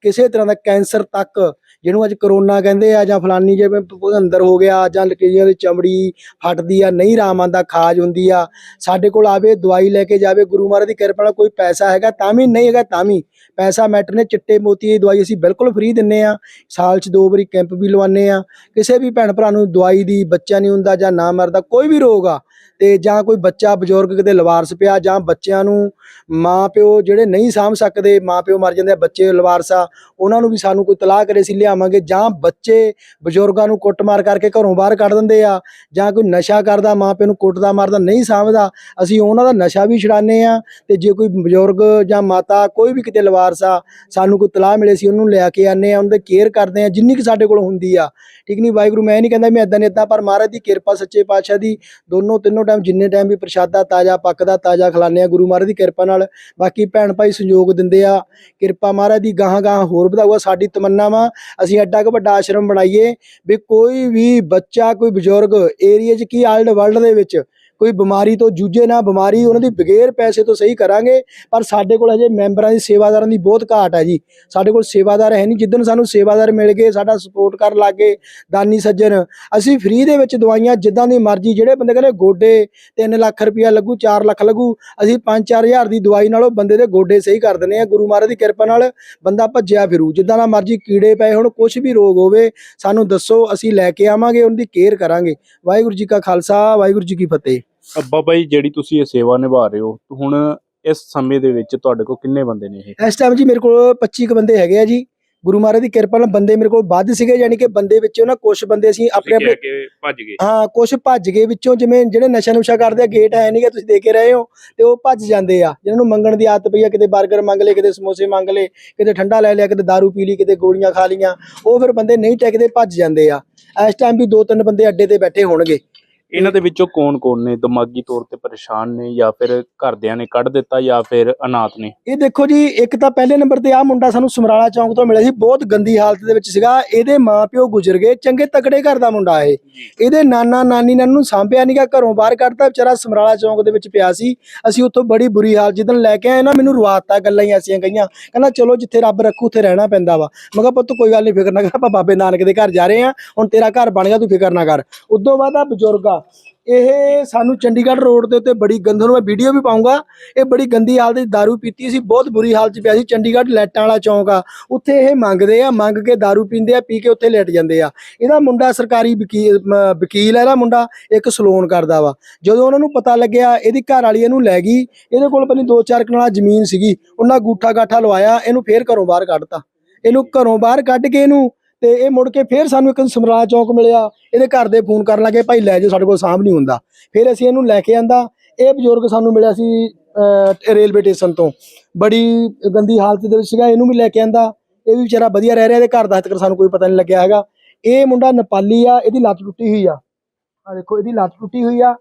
ਕਿਸੇ ਤਰ੍ਹਾਂ ਦਾ ਕੈਂਸਰ ਤੱਕ ਜਿਹਨੂੰ ਅੱਜ ਕਰੋਨਾ ਕਹਿੰਦੇ ਆ ਜਾਂ ਫਲਾਨੀ ਜਿਵੇਂ ਪ- ਅੰਦਰ ਹੋ ਗਿਆ ਜਾਂ ਲਕੀਆਂ ਦੀ ਚਮੜੀ ਫਟਦੀ ਆ, ਨਹੀਂ ਆਰਾਮ ਆਉਂਦਾ ਖਾਜ ਹੁੰਦੀ ਆ, ਸਾਡੇ ਕੋਲ ਆਵੇ, ਦਵਾਈ ਲੈ ਕੇ ਜਾਵੇ, ਗੁਰੂ ਮਹਾਰਾਜ ਦੀ ਕਿਰਪਾ ਨਾਲ ਕੋਈ ਪੈਸਾ ਹੈਗਾ ਤਾਂ ਵੀ, ਨਹੀਂ ਹੈਗਾ ਤਾਂ ਵੀ, ਪੈਸਾ ਮੈਟਰ ਨੇ, ਚਿੱਟੇ ਮੋਤੀ ਦੀ ਦਵਾਈ ਅਸੀਂ ਬਿਲਕੁਲ ਫ੍ਰੀ ਦਿੰਨੇ ਆ, ਸਾਲ 'ਚ ਦੋ ਵਾਰੀ ਕੈਂਪ ਵੀ ਲਵਾਉਂਦੇ ਆ, ਕਿਸੇ ਵੀ ਭੈਣ ਭਰਾ ਨੂੰ ਦਵਾਈ ਦੀ ਬੱਚਾ ਨਹੀਂ ਹੁੰਦਾ ਜਾਂ ਨਾ ਮਰਦਾ, ਕੋਈ ਵੀ ਰੋਗ ਆ ਤੇ ਜਾਂ ਕੋਈ ਬੱਚਾ ਬਜ਼ੁਰਗ ਕਿਤੇ ਲਵਾਰਸ ਪਿਆ ਜਾਂ ਬੱਚਿਆਂ ਨੂੰ ਮਾਂ ਪਿਓ ਜਿਹੜੇ ਨਹੀਂ ਸਾਂਭ ਸਕਦੇ ਮਾਂ ਪਿਓ ਮਰ ਜਾਂਦੇ ਆ, ਬੱਚੇ ਲਵਾਰਸ ਆ, ਉਹਨਾਂ ਨੂੰ ਵੀ ਸਾਨੂੰ ਕੋਈ ਤਲਾਹ ਕਰੇ ਸੀ ਲਿਆਵਾਂਗੇ ਜਾਂ ਬੱਚੇ ਬਜ਼ੁਰਗਾਂ ਨੂੰ ਕੁੱਟਮਾਰ ਕਰਕੇ ਘਰੋਂ ਬਾਹਰ ਕੱਢ ਦਿੰਦੇ ਆ ਜਾਂ ਕੋਈ ਨਸ਼ਾ ਕਰਦਾ ਮਾਂ ਪਿਓ ਨੂੰ ਕੁੱਟਦਾ, ਮਾਰਦਾ, ਨਹੀਂ ਸਾਂਭਦਾ, ਅਸੀਂ ਉਹਨਾਂ ਦਾ ਨਸ਼ਾ ਵੀ ਛਡਾਨੇ ਆ ਤੇ ਜੇ ਕੋਈ ਬਜ਼ੁਰਗ ਜਾਂ ਮਾਤਾ ਕੋਈ ਵੀ ਕਿਤੇ ਲਵਾਰਸ ਆ, ਸਾਨੂੰ ਕੋਈ ਤਲਾਹ ਮਿਲੇ ਸੀ ਉਹਨੂੰ ਲੈ ਕੇ ਆਨੇ ਆ ਉਹਨਾਂ ਦੇ ਕੇਅਰ ਕਰਦੇ ਆ, ਜਿੰਨੀ ਕਿ ਸਾਡੇ ਕੋਲ ਹੁੰਦੀ ਆ। ਠੀਕ ਨਹੀਂ ਵਾਹਿਗੁਰੂ, ਮੈਂ ਨਹੀਂ ਕਹਿੰਦਾ ਮੈਂ ਇਦਾਂ ਨਹੀਂ ਇਦਾਂ ਪਰ ਮਹਾਰਾਜ ਦੀ ਕਿਰਪਾ, ਸੱਚੇ ਪਾਤਸ਼ਾਹ ਦੀ, ਦੋਨੋਂ ਤਿੰਨੋਂ ਟਾਈਮ ਜਿੰਨੇ ਟਾਈਮ ਵੀ ਪ੍ਰਸ਼ਾਦਾ ਤਾਜ਼ਾ ਪੱਕਦਾ ਤਾਜ਼ਾ ਖਿਲਾਉਂਦੇ ਆ ਗੁਰੂ ਮਹਾਰਾਜ ਦੀ ਕਿਰਪਾ ਨਾਲ। ਬਾਕੀ ਭੈਣ ਭਾਈ ਸੰਯੋਗ ਦਿੰਦੇ ਆ, ਕਿਰਪਾ ਮਹਾਰਾਜ ਦੀ ਗਾਹਾਂ ਗਾਹਾਂ ਹੋਰ ਵਧਾਊਗਾ, ਸਾਡੀ ਤਮੰਨਾ ਵਾ। ਅਸੀਂ ਐਡਾ ਕੁ ਵੱਡਾ ਆਸ਼ਰਮ ਬਣਾਈਏ, ਵੀ ਕੋਈ ਵੀ ਬੱਚਾ, ਕੋਈ ਬਜ਼ੁਰਗ ਏਰੀਆ 'ਚ ਕੀ ਆਲਡ ਵਰਲਡ ਦੇ ਵਿੱਚ ਕੋਈ ਬਿਮਾਰੀ ਤੋਂ ਜੂਝੇ ਨਾ, ਬਿਮਾਰੀ ਉਹਨਾਂ ਦੀ ਬਗੈਰ ਪੈਸੇ ਤੋਂ ਸਹੀ ਕਰਾਂਗੇ, ਪਰ ਸਾਡੇ ਕੋਲ ਹਜੇ ਮੈਂਬਰਾਂ ਦੀ ਸੇਵਾਦਾਰਾਂ ਦੀ ਬਹੁਤ ਘਾਟ ਹੈ ਜੀ। ਸਾਡੇ ਕੋਲ ਸੇਵਾਦਾਰ ਹੈ ਨਹੀਂ ਜਿੱਦਣ ਸਾਨੂੰ ਸੇਵਾਦਾਰ ਮਿਲ ਗਏ, ਸਾਡਾ ਸਪੋਰਟ ਕਰਨ ਲੱਗੇ ਦਾਨੀ ਸੱਜਣ, ਅਸੀਂ ਫ੍ਰੀ ਦੇ ਵਿੱਚ ਦਵਾਈਆਂ ਜਿੱਦਾਂ ਦੀ ਮਰਜ਼ੀ, ਜਿਹੜੇ ਬੰਦੇ ਕਹਿੰਦੇ ਗੋਡੇ 3 ਲੱਖ ਰੁਪਇਆ ਲੱਗੂ 4 ਲੱਖ ਲੱਗੂ, ਅਸੀਂ 5-4000 ਦੀ ਦਵਾਈ ਨਾਲੋਂ ਬੰਦੇ ਦੇ ਗੋਡੇ ਸਹੀ ਕਰ ਦਿੰਦੇ ਆ ਗੁਰੂ ਮਹਾਰਾਜ ਦੀ ਕਿਰਪਾ ਨਾਲ ਬੰਦਾ ਭੱਜਿਆ ਫਿਰੂ, ਜਿੱਦਾਂ ਦਾ ਮਰਜ਼ੀ ਕੀੜੇ ਪਏ ਹੁਣ ਕੁਝ ਵੀ ਰੋਗ ਹੋਵੇ, ਸਾਨੂੰ ਦੱਸੋ, ਅਸੀਂ ਲੈ ਕੇ ਆਵਾਂਗੇ ਉਹਨਾਂ ਦੀ ਕੇਅਰ ਕਰਾਂਗੇ। ਵਾਹਿਗੁਰੂ ਜੀ ਕਾ ਖਾਲਸਾ, ਵਾਹਿਗੁਰੂ ਜੀ ਕੀ ਫਤਿਹ। ਬਾਬਾ ਜੀ ਜਿਹੜੀ ਤੁਸੀਂ ਇਹ ਸੇਵਾ ਨਿਭਾ ਰਹੇ ਹੋ ਹੁਣ ਇਸ ਸਮੇਂ ਦੇ ਵਿੱਚ ਤੁਹਾਡੇ ਕੋਲ ਕਿੰਨੇ ਬੰਦੇ ਨੇ ਇਹ? ਇਸ ਟਾਈਮ ਜੀ ਮੇਰੇ ਕੋਲ 25 ਕ ਬੰਦੇ ਹੈਗੇ ਆ ਜੀ। ਗੁਰੂ ਮਹਾਰਾਜ ਦੀ ਕਿਰਪਾ ਨਾਲ ਬੰਦੇ ਮੇਰੇ ਕੋਲ ਵੱਧ ਸੀਗੇ ਯਾਨੀ ਕਿ ਬੰਦੇ ਵਿੱਚੋਂ ਨਾ ਕੁਝ ਬੰਦੇ ਅਸੀਂ ਆਪਣੇ ਆਪਣੇ ਭੱਜ ਗਏ। ਹਾਂ ਕੁਝ ਭੱਜ ਗਏ ਵਿੱਚੋਂ ਜਿਵੇਂ ਜਿਹੜੇ ਨਸ਼ਾ ਨੁਸ਼ਾ ਕਰਦੇ ਆ ਗੇਟ ਹੈ ਨਹੀਂਗਾ ਤੁਸੀਂ ਦੇਖ ਕੇ ਰਹੇ ਹੋ ਤੇ ਉਹ ਭੱਜ ਜਾਂਦੇ ਆ। ਜਿਹਨਾਂ ਨੂੰ ਮੰਗਣ ਦੀ ਆਦਤ ਪਈ ਆ ਕਿਤੇ 버ਗਰ ਮੰਗ ਲਏ ਕਿਤੇ ਸਮੋਸੇ ਮੰਗ ਲਏ ਕਿਤੇ ਠੰਡਾ ਲੈ ਲਿਆ ਕਿਤੇ ਦਾਰੂ ਪੀ ਲਈ ਕਿਤੇ ਗੋਲੀਆਂ ਖਾ ਲੀਆਂ ਉਹ ਫਿਰ ਬੰਦੇ ਨਹੀਂ ਟਿਕਦੇ ਭੱਜ ਜਾਂਦੇ ਆ। ਇਸ ਟਾਈਮ ਵੀ ਦੋ ਤਿੰਨ ਬੰਦੇ ਅੱਡੇ ਤੇ ਬੈਠੇ ਹੋਣਗੇ। ਇਹਨਾਂ ਦੇ ਵਿੱਚੋਂ ਕੌਣ-ਕੌਣ ਨੇ? ਦਿਮਾਗੀ ਤੌਰ ਤੇ ਪਰੇਸ਼ਾਨ ਨੇ ਜਾਂ ਫਿਰ ਘਰਦਿਆਂ ਨੇ ਕੱਢ ਦਿੱਤਾ ਜਾਂ ਫਿਰ ਅਨਾਥ ਨੇ? ਇਹ ਦੇਖੋ ਜੀ ਇੱਕ ਤਾਂ ਪਹਿਲੇ ਨੰਬਰ ਤੇ ਆ ਮੁੰਡਾ ਸਾਨੂੰ ਸਮਰਾਲਾ ਚੌਂਕ ਤੋਂ ਮਿਲਿਆ ਸੀ ਬਹੁਤ ਗੰਦੀ ਹਾਲਤ ਦੇ ਵਿੱਚ ਸੀਗਾ। ਇਹਦੇ ਮਾਪਿਓ ਗੁਜ਼ਰ ਗਏ ਚੰਗੇ ਤਕੜੇ ਘਰ ਦਾ ਮੁੰਡਾ ਇਹ। ਇਹਦੇ ਨਾਨਾ ਨਾਨੀ ਨੇ ਇਹਨੂੰ ਸਾਂਭਿਆ ਨਹੀਂਗਾ ਘਰੋਂ ਬਾਹਰ ਕੱਢਤਾ ਵਿਚਾਰਾ ਸਮਰਾਲਾ ਚੌਂਕ ਦੇ ਵਿੱਚ ਪਿਆ ਸੀ। ਅਸੀਂ ਉੱਥੋਂ ਬੜੀ ਬੁਰੀ ਹਾਲ ਜਿੱਦਣ ਲੈ ਕੇ ਆਏ ਨਾ ਮੈਨੂੰ ਰਵਾਤਾ ਗੱਲਾਂ ਹੀ ਐਸੀਆਂ ਕਹੀਆਂ ਕਹਿੰਦਾ ਚਲੋ ਜਿੱਥੇ ਰੱਬ ਰੱਖੂ ਉੱਥੇ ਰਹਿਣਾ ਪੈਂਦਾ ਵਾ। ਮੈਂ ਕਿਹਾ ਪੁੱਤ ਕੋਈ ਗੱਲ ਨਹੀਂ ਫਿਕਰ ਨਾ ਕਰ ਆਪਾਂ ਬਾਬੇ ਨਾਨਕ ਦੇ ਘਰ ਜਾ ਰਹੇ ਆ ਹੁਣ ਤੇਰਾ ਘਰ ਬਣ ਗਿਆ ਤੂੰ ਫਿਕਰ ਨਾ ਕਰ। ਉਦੋਂ ਬਾਅਦ ਆ ਬਜ਼ੁਰਗ ਆ ਇਹ ਸਾਨੂੰ ਚੰਡੀਗੜ੍ਹ ਰੋਡ ਦੇ ਉੱਤੇ ਬੜੀ ਗੰਦ ਨੂੰ ਮੈਂ ਵੀਡੀਓ ਵੀ ਪਾਉਂਗਾ ਇਹ ਬੜੀ ਗੰਦੀ ਹਾਲਤ ਵਿੱਚ दारू ਪੀਤੀ ਸੀ ਬਹੁਤ ਬੁਰੀ ਹਾਲਤ 'ਚ ਪਿਆ ਸੀ ਚੰਡੀਗੜ੍ਹ ਲੈਟਾਂ ਵਾਲਾ ਚੌਂਕ ਆ ਉੱਥੇ ਇਹ ਮੰਗਦੇ ਆ ਮੰਗ ਕੇ दारू ਪੀਂਦੇ ਆ ਪੀ ਕੇ ਉੱਥੇ ਲੇਟ ਜਾਂਦੇ ਆ ਇਹਦਾ ਮੁੰਡਾ ਸਰਕਾਰੀ ਵਕੀਲ ਮ- ਵਕੀਲ ਹੈ ਇਹਦਾ ਮੁੰਡਾ ਇੱਕ ਸਲੂਨ ਕਰਦਾ ਵਾ ਜਦੋਂ ਉਹਨਾਂ ਨੂੰ ਪਤਾ ਲੱਗਿਆ ਇਹਦੀ ਘਰ ਵਾਲੀ ਇਹਨੂੰ ਲੈ ਗਈ ਇਹਦੇ ਕੋਲ ਪਹਿਲਾਂ ਦੋ ਚਾਰ ਕਨਾਲਾ ਜ਼ਮੀਨ ਸੀਗੀ ਉਹਨਾਂ ਗੂਠਾ ਗਾਠਾ ਲਵਾਇਆ ਇਹਨੂੰ ਫੇਰ ਘਰੋਂ ਬਾਹਰ ਕੱਢਤਾ ਇਹਨੂੰ ਘਰੋਂ ਬਾਹਰ ਕੱਢ ਕੇ ਇਹਨੂੰ ਤੇ ਇਹ ਮੁੜ ਕੇ ਫੇਰ ਸਾਨੂੰ ਇੱਕ ਸਮਰਾਜ ਚੌਂਕ ਮਿਲਿਆ। ਇਹਦੇ ਘਰ ਦੇ ਫੋਨ ਕਰਨ ਲੱਗੇ, ਭਾਈ ਲੈ ਜਾਓ, ਸਾਡੇ ਕੋਲ ਸਾਂਭ ਨਹੀਂ ਹੁੰਦਾ। ਫਿਰ ਅਸੀਂ ਇਹਨੂੰ ਲੈ ਕੇ ਆਂਦਾ। ਇਹ ਬਜ਼ੁਰਗ ਸਾਨੂੰ ਮਿਲਿਆ ਸੀ ਰੇਲਵੇ ਸਟੇਸ਼ਨ ਤੋਂ। ਬੜੀ ਗੰਦੀ ਹਾਲਤ ਦੇ ਵਿੱਚ ਸੀਗਾ, ਇਹਨੂੰ ਵੀ ਲੈ ਕੇ ਆਂਦਾ। ਇਹ ਵੀ ਵਿਚਾਰਾ ਵਧੀਆ ਰਹਿ ਰਿਹਾ, ਇਹਦੇ ਘਰ ਦਾ ਤੱਕ ਸਾਨੂੰ ਕੋਈ ਪਤਾ ਨਹੀਂ ਲੱਗਿਆ ਹੈਗਾ। ਇਹ ਮੁੰਡਾ ਨੇਪਾਲੀ ਆ, ਇਹਦੀ ਲੱਤ ਟੁੱਟੀ ਹੋਈ ਆ। ਆ ਦੇਖੋ, ਇਹਦੀ ਲੱਤ ਟੁੱਟੀ ਹੋਈ ਆ।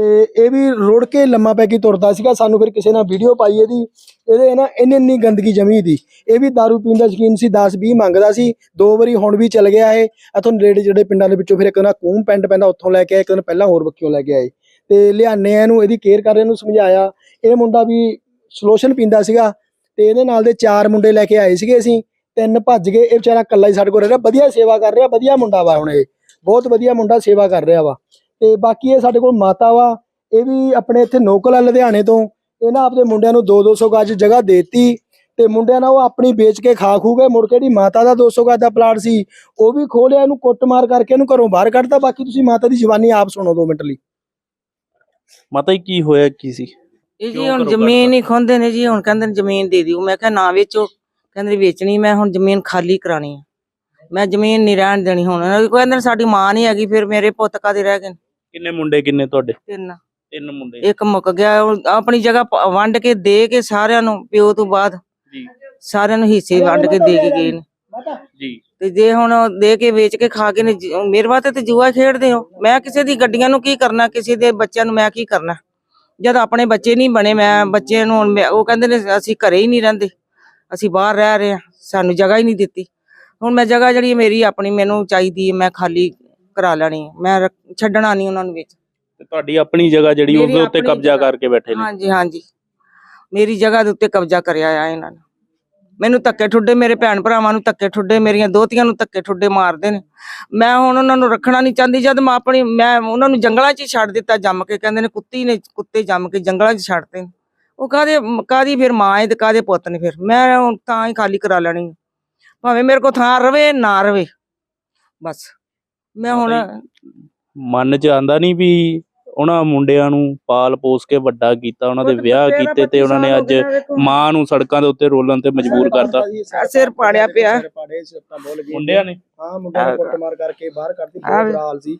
ਤੇ ਇਹ ਵੀ ਰੋੜ ਕੇ ਲੰਮਾ ਪੈ ਕੇ ਤੁਰਦਾ ਸੀਗਾ, ਸਾਨੂੰ ਫਿਰ ਕਿਸੇ ਨਾਲ ਵੀਡੀਓ ਪਾਈ ਇਹਦੀ, ਇਹਦੇ ਨਾ ਇੰਨੀ ਇੰਨੀ ਗੰਦਗੀ ਜਮੀ ਦੀ ਇਹ ਵੀ दारू ਪੀਣ ਦਾ ਸ਼ਕੀਨ ਸੀ 10 20 ਮੰਗਦਾ ਸੀ, ਦੋ ਵਾਰੀ ਹੁਣ ਵੀ ਚਲ ਗਿਆ ਇਹ। ਇਥੋਂ ਨੇੜੇ ਜਿਹੜੇ ਪਿੰਡਾਂ ਦੇ ਵਿੱਚੋਂ ਫਿਰ ਇੱਕ ਨਾ ਕੂਮ ਪਿੰਡ ਪੈਂਦਾ, ਉੱਥੋਂ ਲੈ ਕੇ ਆਏ, ਇੱਕ ਦਿਨ ਪਹਿਲਾਂ ਹੋਰ ਬੱਕਿਓ ਲੈ ਕੇ ਆਏ। ਤੇ ਲਿਆਨੇ ਆ ਇਹਨੂੰ, ਇਹਦੀ ਕੇਅਰ ਕਰ ਰਹੇ ਨੂੰ ਸਮਝਾਇਆ। ਇਹ ਮੁੰਡਾ ਵੀ ਸੋਲੂਸ਼ਨ ਪੀਂਦਾ ਸੀਗਾ ਤੇ ਇਹਦੇ ਨਾਲ ਦੇ ਚਾਰ ਮੁੰਡੇ ਲੈ ਕੇ ਆਏ ਸੀਗੇ ਅਸੀਂ। ਤਿੰਨ ਭੱਜ ਗਏ, ਇਹ ਵਿਚਾਰਾ ਇਕੱਲਾ ਹੀ ਸਾਡੇ ਕੋਲ ਰਹਿ ਰਿਹਾ, ਵਧੀਆ ਸੇਵਾ ਕਰ ਰਿਹਾ, ਵਧੀਆ ਮੁੰਡਾ ਵਾ ਹੁਣ ਇਹ। ਬਹੁਤ ਵਧੀਆ ਮੁੰਡਾ ਸੇਵਾ ਕਰ ਰਿਹਾ ਵਾ। ਤੇ ਬਾਕੀ ਇਹ ਸਾਡੇ ਕੋਲ ਮਾਤਾ ਵਾ ਇਹ ਵੀ ਆਪਣੇ ਇੱਥੇ ਨੋਕਲ ਆ ਲੁਧਿਆਣੇ ਤੋਂ। ਇਹਨਾਂ ਆਪਦੇ ਮੁੰਡਿਆਂ ਨੂੰ 2-200 ਗਜ ਜਗ੍ਹਾ ਦੇਤੀ ਤੇ ਮੁੰਡਿਆਂ ਨਾਲ ਉਹ ਆਪਣੀ ਵੇਚ ਕੇ ਖਾ ਖੂ ਗਏ। ਮੁੜ ਕੇ ਜਿਹੜੀ ਮਾਤਾ ਦਾ 200 ਗਜ ਦਾ ਪਲਾਟ ਸੀ ਉਹ ਵੀ ਖੋਲਿਆ ਇਹਨੂੰ ਕੁੱਟਮਾਰ ਕਰਕੇ ਇਹਨੂੰ ਘਰੋਂ ਬਾਹਰ ਕੱਢਤਾ। ਬਾਕੀ ਤੁਸੀਂ ਮਾਤਾ ਦੀ ਜ਼ੁਬਾਨੀ ਆਪ ਸੁਣੋ 2 ਮਿੰਟ ਲਈ। ਮਾਤਾ ਜੀ ਕੀ ਹੋਇਆ ਕੀ ਸੀ? ਇਹ ਜੀ ਹੁਣ ਜ਼ਮੀਨ ਹੀ ਖੋਂਦੇ ਨੇ ਜੀ ਹੁਣ ਕਹਿੰਦੇ ਨੇ ਜ਼ਮੀਨ ਦੇ ਦਿਓ। ਮੈਂ ਕਿਹਾ ਨਾ ਵੇਚੋ ਕਹਿੰਦੇ ਵੇਚਣੀ ਮੈਂ ਹੁਣ ਜ਼ਮੀਨ ਖਾਲੀ ਕਰਾਣੀ ਆ। ਮੈਂ ਜ਼ਮੀਨ ਨਹੀਂ ਰਹਿਣ ਦੇਣੀ ਹੁਣ। ਕਹਿੰਦੇ ਨੇ ਸਾਡੀ ਮਾਂ ਨਹੀਂ ਹੈਗੀ ਫਿਰ ਮੇਰੇ ਪੁੱਤ ਕਾਦੇ ਰਹਿ ਗਏ? ਕਿੰਨੇ ਮੁੰਡੇ ਕਿੰਨੇ ਤੁਹਾਡੇ? ਤਿੰਨ। ਤਿੰਨ ਮੁੰਡੇ। ਇੱਕ ਮੁੱਕ ਗਿਆ ਉਹ ਆਪਣੀ ਜਗ੍ਹਾ ਪ- ਵੰਡ ਕੇ ਦੇ ਕੇ ਸਾਰਿਆਂ ਨੂੰ ਪਿਓ ਤੋਂ ਬਾਅਦ ਜੀ। ਸਾਰਿਆਂ ਨੂੰ ਹਿੱਸੇ ਵੰਡ ਕੇ ਦੇ ਕੇ ਗਏ ਨੇ। ਜੀ। ਤੇ ਜੇ ਹੁਣ ਉਹ ਦੇ ਕੇ ਵੇਚ ਕੇ ਖਾ ਕੇ ਨੇ ਜ- ਮੇਰੇ ਵਾਸਤੇ ਤੇ ਜੂਆ ਖੇਡਦੇ ਹੋ। ਮੈਂ ਕਿਸੇ ਦੀ ਗੱਡੀਆਂ ਨੂੰ ਕੀ ਕਰਨਾ ਕਿਸੇ ਦੇ ਬੱਚਿਆਂ ਨੂੰ ਮੈਂ ਕੀ ਕਰਨਾ? ਜਦ ਆਪਣੇ ਬੱਚੇ ਨਹੀਂ ਬਣੇ ਮੈਂ ਬੱਚੇ ਨੂੰ ਹੁਣ ਮੈਂ- ਉਹ ਕਹਿੰਦੇ ਨੇ ਅਸੀਂ ਘਰੇ ਹੀ ਨਹੀਂ ਰਹਿੰਦੇ। ਅਸੀਂ ਬਾਹਰ ਰਹਿ ਰਹੇ ਹਾਂ ਸਾਨੂੰ ਜਗ੍ਹਾ ਹੀ ਨਹੀਂ ਦਿੱਤੀ। ਹੁਣ ਮੈਂ ਜਗ੍ਹਾ ਜਿਹੜੀ ਮੇਰੀ ਆਪਣੀ ਮੈਨੂੰ ਚਾਹੀਦੀ ਹੈ ਮੈਂ ਖਾਲੀ ਕਰਾ ਲੈਣੀ ਹੈ। ਮੈਂ ਰੱਖ- ਛੱਡਣਾ ਨਹੀਂ ਉਹਨਾਂ ਨੂੰ ਵਿੱਚ। ਤੇ ਤੁਹਾਡੀ ਆਪਣੀ ਜਗ੍ਹਾ ਜਿਹੜੀ ਮੇਰੀ ਉਹਦੇ ਉੱਤੇ ਆਪਣੀ ਕਬਜ਼ਾ ਜਗ੍ਹਾ। ਕਰਕੇ ਬੈਠੇ ਨੇ। ਹਾਂਜੀ ਹਾਂਜੀ। ਮੇਰੀ ਜਗ੍ਹਾ ਦੇ ਉੱਤੇ ਕਬਜ਼ਾ ਕਰਿਆ ਆ ਇਹਨਾਂ ਨੇ। ਮੈਨੂੰ ਧੱਕੇ ਠੁੱਡੇ ਮੇਰੇ ਭੈਣ ਭਰਾਵਾਂ ਨੂੰ ਧੱਕੇ ਠੁੱਡੇ ਮੇਰੀਆਂ ਦੋਤੀਆਂ ਨੂੰ ਧੱਕੇ ਠੁੱਡੇ ਮਾਰਦੇ ਨੇ। ਮੈਂ ਹੁਣ ਉਹਨਾਂ ਨੂੰ ਰੱਖਣਾ ਨਹੀਂ ਚਾਹੁੰਦੀ ਜਦ ਮੈਂ ਆਪਣੀ ਮੈਂ ਉਹਨਾਂ ਨੂੰ ਜੰਗਲਾਂ 'ਚ ਹੀ ਛੱਡ ਦਿੱਤਾ ਜੰਮ ਕੇ। ਕਹਿੰਦੇ ਨੇ ਕੁੱਤੀ ਨੇ ਕੁੱਤੇ ਜੰਮ ਕੇ ਜੰਗਲਾਂ 'ਚ ਛੱਡਦੇ ਨੇ। ਉਹ ਕਾਦੇ ਕਾਦੀ ਫਿਰ ਮਾਂ ਹੈ ਤੇ ਕਾਦੇ ਪੁੱਤ ਨੇ ਫਿਰ? ਮੈਂ ਹੁਣ ਤਾਂ ਹੀ ਖਾਲੀ ਕਰਾ ਲੈਣੀ ਹੈ। ਭਾਵੇਂ ਮੇਰੇ ਕੋਲ ਥਾਂ ਰਵੇ ਨਾ ਰਵੇ। ਬਸ। ਮੈਂ ਹੁਣ ਮਨ 'ਚ ਆਂਦਾ ਨਹੀਂ ਵੀ ਉਹਨਾਂ ਮੁੰਡਿਆਂ ਨੂੰ ਪਾਲ ਪੋਸ ਕੇ ਵੱਡਾ ਕੀਤਾ ਉਹਨਾਂ ਦੇ ਵਿਆਹ ਕੀਤੇ ਤੇ ਉਹਨਾਂ ਨੇ ਅੱਜ ਮਾਂ ਨੂੰ ਸੜਕਾਂ ਦੇ ਉੱਤੇ ਰੋਲਣ ਤੇ ਮਜਬੂਰ ਕਰਤਾ। ਸਿਰ ਪਾੜਿਆ ਪਿਆ। ਮੁੰਡਿਆਂ ਨੇ। ਹਾਂ ਮੁੰਡਿਆਂ ਨੂੰ ਕੁੱਟਮਾਰ ਕਰਕੇ ਬਾਹਰ ਕੱਢਤੀ ਬਹੁਤ ਹਾਲ ਸੀ।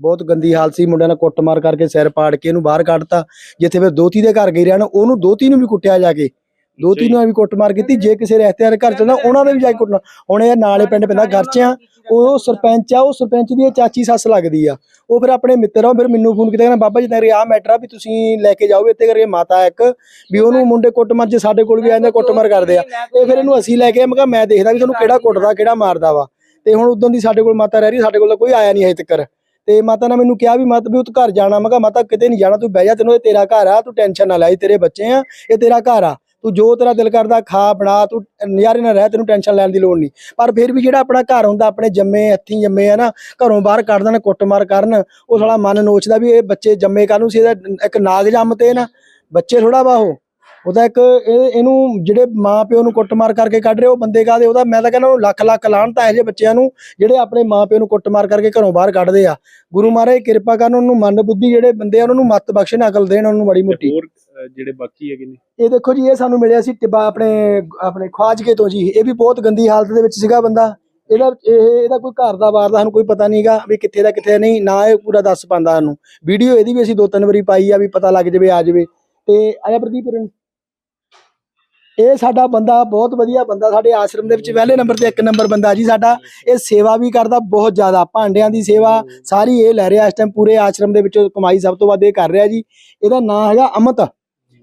ਬਹੁਤ ਗੰਦੀ ਹਾਲ ਸੀ ਮੁੰਡਿਆਂ ਨੇ ਕੁੱਟਮਾਰ ਕਰਕੇ ਸਿਰ ਪਾੜ ਕੇ ਇਹਨੂੰ ਬਾਹਰ ਕੱਢਤਾ। ਜਿੱਥੇ ਫਿਰ ਦੋਤੀ ਦੇ ਘਰ ਗਈ ਰਹਿਣ ਉਹਨੂੰ ਦੋਤੀ ਨੂੰ ਵੀ ਕੁੱਟਿਆ ਜਾ ਕੇ। ਦੋ ਨੂੰ ਵੀ ਕੁੱਟਮਾਰ ਕੀਤੀ, ਜੇ ਕਿਸੇ ਰਿਸ਼ਤੇਦਾਰ ਦੇ ਘਰ ਚਲਣਾ, ਉਹਨਾਂ ਦੇ ਵੀ ਜਾ ਕੇ ਕੁੱਟਣਾ। ਹੁਣ ਇਹ ਨਾਲੇ ਪਿੰਡ ਪੈਂਦਾ ਗਰਚਿਆਂ ਉਹ ਸਰਪੰਚ ਆ, ਉਹ ਸਰਪੰਚ ਦੀ ਇਹ ਚਾਚੀ ਸੱਸ ਲੱਗਦੀ ਆ। ਉਹ ਫਿਰ ਆਪਣੇ ਮਿੱਤਰ ਆ ਫਿਰ ਮੈਨੂੰ ਫੋਨ ਕੀਤਾ, ਕਹਿੰਦਾ, ਬਾਬਾ ਜੀ, ਤੇਰੇ ਆ ਮੈਟਰ ਆ ਵੀ ਤੁਸੀਂ ਲੈ ਕੇ ਜਾਓ, ਇੱਥੇ ਕਰਕੇ ਮਾਤਾ ਇੱਕ, ਵੀ ਉਹਨੂੰ ਮੁੰਡੇ ਕੁੱਟਮਾਰ ਜੇ ਸਾਡੇ ਕੋਲ ਵੀ ਆਂਦੇ ਕੁੱਟਮਾਰ ਕਰਦੇ ਆ। ਤੇ ਫਿਰ ਇਹਨੂੰ ਅਸੀਂ ਲੈ ਕੇ ਆਏ, ਮੈਂ ਕਿਹਾ, ਮੈਂ ਦੇਖਦਾ ਵੀ ਤੁਹਾਨੂੰ ਕਿਹੜਾ ਕੁੱਟਦਾ, ਕਿਹੜਾ ਮਾਰਦਾ ਵਾ। ਤੇ ਹੁਣ ਉਦੋਂ ਦੀ ਸਾਡੇ ਕੋਲ ਮਾਤਾ ਰਹਿ ਰਹੀ, ਸਾਡੇ ਕੋਲ ਕੋਈ ਆਇਆ ਨਹੀਂ ਹਜੇ ਤੱਕ ਤੇ ਮਾਤਾ ਨੇ ਮੈਨੂੰ ਕਿਹਾ ਵੀ ਮਤ ਵੀ ਤੂੰ ਘਰ ਜਾਣਾ। ਮੈਂ ਕਿਹਾ, ਮਾਤਾ, ਕਿਤੇ ਨਹੀਂ ਜਾਣਾ, ਤੂੰ ਬਹਿ ਜਾ, ਤੈਨੂੰ ਇਹ ਤੇਰਾ ਘਰ ਆ, ਤੂੰ ਟੈਨਸ਼ਨ ਨਾ ਲੈ ਤੇਰੇ ਬੱਚੇ ਆ, ਇਹ ਤੇਰਾ ਘਰ ਆ। ਤੂੰ ਜੋ ਤੇਰਾ ਦਿਲ ਕਰਦਾ ਖਾ ਬਣਾ ਤੂੰ ਨਜ਼ਾਰੇ ਨਾਲ ਰਹਿ, ਤੈਨੂੰ ਟੈਨਸ਼ਨ ਲੈਣ ਦੀ ਲੋੜ ਨਹੀਂ। ਪਰ ਫਿਰ ਵੀ ਜਿਹੜਾ ਆਪਣਾ ਘਰ ਹੁੰਦਾ, ਆਪਣੇ ਜੰਮੇ ਹੱਥੀਂ ਜੰਮੇ ਆ ਨਾ, ਘਰੋਂ ਬਾਹਰ ਕੱਢ ਦੇਣ, ਕੁੱਟਮਾਰ ਕਰਨ ਉਹ ਸਾਲਾ ਮਨ ਨੋਚਦਾ ਵੀ ਇਹ ਬੱਚੇ ਜੰਮੇ ਕਾਹਨੂੰ ਸੀ ਇਹਦਾ ਇੱਕ ਨਾਗ ਜੰਮ ਤੇ ਨਾ, ਬੱਚੇ ਥੋੜਾ ਵਾ ਉਹਦਾ ਇੱਕ ਇਹਨੂੰ ਜਿਹੜੇ ਮਾਂ ਪਿਓ ਨੂੰ ਕੁੱਟਮਾਰ ਕਰਕੇ ਕੱਢ ਰਹੇ, ਉਹ ਬੰਦੇ ਕਾਦੇ ਉਹਦਾ ਮੈਂ ਤਾਂ ਕਹਿੰਦਾ ਉਹਨੂੰ ਲੱਖ ਲੱਖ ਲਾਹਣਤ ਹੈ ਜੇ ਬੱਚਿਆਂ ਨੂੰ, ਜਿਹੜੇ ਆਪਣੇ ਮਾਂ ਪਿਓ ਨੂੰ ਕੁੱਟਮਾਰ ਕਰਕੇ ਘਰੋਂ ਬਾਹਰ ਕੱਢਦੇ ਆ। ਗੁਰੂ ਮਹਾਰਾਜ ਕਿਰਪਾ ਕਰਨ, ਉਹਨੂੰ ਮਨ ਬੁੱਧੀ ਜਿਹੜੇ ਬੰਦੇ ਆ, ਉਹਨਾਂ ਨੂੰ ਮੱਤ ਬਖਸ਼ਣ ਅਕਲ ਦੇਣ, ਉਹਨੂੰ ਮਾੜੀ ਤੇ ਮੋਟੀ ਜਿਹੜੇ ਬਾਕੀ ਹੈਗੇ ਨੇ? ਇਹ ਦੇਖੋ ਜੀ, ਇਹ ਸਾਨੂੰ ਮਿਲਿਆ ਸੀ ਟਿੱਬਾ ਆਪਣੇ ਆਪਣੇ ਖਵਾਜਕੇ ਤੋਂ ਜੀ। ਇਹ ਵੀ ਬਹੁਤ ਗੰਦੀ ਹਾਲਤ ਦੇ ਵਿੱਚ ਸੀਗਾ ਬੰਦਾ। ਇਹਦਾ, ਇਹ, ਇਹਦਾ ਕੋਈ ਘਰ ਦਾ ਬਾਰ ਦਾ ਸਾਨੂੰ ਕੋਈ ਪਤਾ ਨਹੀਂਗਾ ਵੀ ਕਿੱਥੇ ਦਾ ਕਿੱਥੇ ਨਹੀਂ। ਨਾ ਇਹ ਪੂਰਾ ਦੱਸ ਪਾਉਂਦਾ ਸਾਨੂੰ। ਵੀਡੀਓ ਇਹਦੀ ਵੀ ਅਸੀਂ ਦੋ ਤਿੰਨ ਵਾਰੀ ਪਾਈ ਆ ਵੀ ਪਤਾ ਲੱਗ ਜਵੇ, ਆ ਜਵੇ। ਤੇ ਆਇਆ ਪ੍ਰਦੀਪ ਉਰੇ ਇਹ ਸਾਡਾ ਬੰਦਾ, ਬਹੁਤ ਵਧੀਆ ਬੰਦਾ ਸਾਡੇ ਆਸ਼ਰਮ ਦੇ ਵਿੱਚ। ਪਹਿਲੇ ਨੰਬਰ ਤੇ ਇੱਕ ਨੰਬਰ ਬੰਦਾ ਜੀ ਸਾਡਾ। ਇਹ ਸੇਵਾ ਵੀ ਕਰਦਾ ਬਹੁਤ ਜ਼ਿਆਦਾ। ਭਾਂਡਿਆਂ ਦੀ ਸੇਵਾ ਸਾਰੀ ਇਹ ਲੈ ਰਿਹਾ ਇਸ ਟਾਈਮ ਪੂਰੇ ਆਸ਼ਰਮ ਦੇ ਵਿੱਚ ਕਮਾਈ ਸਭ ਤੋਂ ਵੱਧ ਇਹ ਕਰ ਰਿਹਾ ਜੀ। ਇਹਦਾ ਨਾਮ ਹੈਗਾ ਅਮਤ।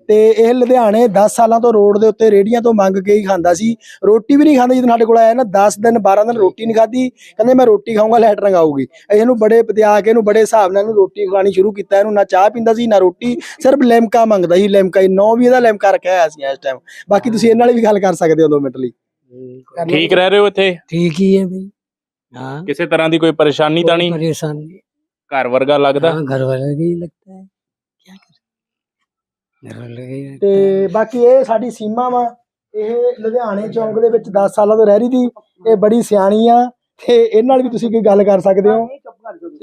ਤੇ ਇਹ ਲੁਧਿਆਣੇ 10 ਸਾਲਾਂ ਤੋਂ ਰੋਡ ਦੇ ਉੱਤੇ ਰੇੜੀਆਂ ਤੋਂ ਮੰਗ ਕੇ ਹੀ ਖਾਂਦਾ ਸੀ। ਰੋਟੀ ਵੀ ਨਹੀਂ ਖਾਂਦਾ ਜਦੋਂ ਸਾਡੇ ਕੋਲ ਆਇਆ ਨਾ 10 ਦਿਨ 12 ਦਿਨ ਰੋਟੀ ਨਹੀਂ ਖਾਦੀ ਕਹਿੰਦੇ ਮੈਂ ਰੋਟੀ ਖਾਊਂਗਾ ਲੈਟਰ ਆਊਗੀ ਇਹਨੂੰ ਬੜੇ ਪਤਿਆ ਕੇ ਇਹਨੂੰ ਬੜੇ ਹਿਸਾਬ ਨਾਲ ਇਹਨੂੰ ਰੋਟੀ ਖਾਣੀ ਸ਼ੁਰੂ ਕੀਤਾ। ਇਹਨੂੰ ਨਾ ਚਾਹ ਪੀਂਦਾ ਸੀ ਨਾ ਰੋਟੀ ਸਿਰਫ ਲੈਮਕਾ ਮੰਗਦਾ ਸੀ ਲੈਮਕਾ। ਹੀ ਨੌ ਵੀ ਇਹਦਾ ਲੈਮਕਾ ਰੱਖਿਆ ਹੋਇਆ ਸੀ ਇਸ ਟਾਈਮ ਬਾਕੀ ਤੁਸੀਂ ਇਹਨਾਂ ਨਾਲ ਵੀ ਗੱਲ ਕਰ ਸਕਦੇ ਹੋ ਦੋ ਮਿੰਟ ਲਈ। ਠੀਕ ਰਹਿ ਰਹੇ ਹੋ ਇੱਥੇ? ਠੀਕ ਹੀ ਹੈ ਬਈ। ਹਾਂ। ਕਿਸੇ ਤਰ੍ਹਾਂ ਦੀ ਕੋਈ ਪਰੇਸ਼ਾਨੀ ਤਾਂ ਨਹੀਂ? ਪਰੇਸ਼ਾਨੀ। ਘਰ ਵਰਗਾ ਲੱਗਦਾ? ਘਰ ਵਰਗਾ ਹੀ ਲੱਗਦਾ ਤੇ ਬਾਕੀ ਇਹ ਸਾਡੀ ਸੀਮਾ ਵਾ, ਇਹ ਲੁਧਿਆਣੇ ਚੌਂਕ ਦੇ ਵਿੱਚ 10 ਸਾਲਾਂ ਤੋਂ ਰਹਿ ਰਹੀ ਸੀ, ਇਹ ਬੜੀ ਸਿਆਣੀ ਆ, ਤੇ ਇਹਨਾਂ ਨਾਲ ਵੀ ਤੁਸੀਂ ਕੋਈ ਗੱਲ ਕਰ ਸਕਦੇ ਹੋ।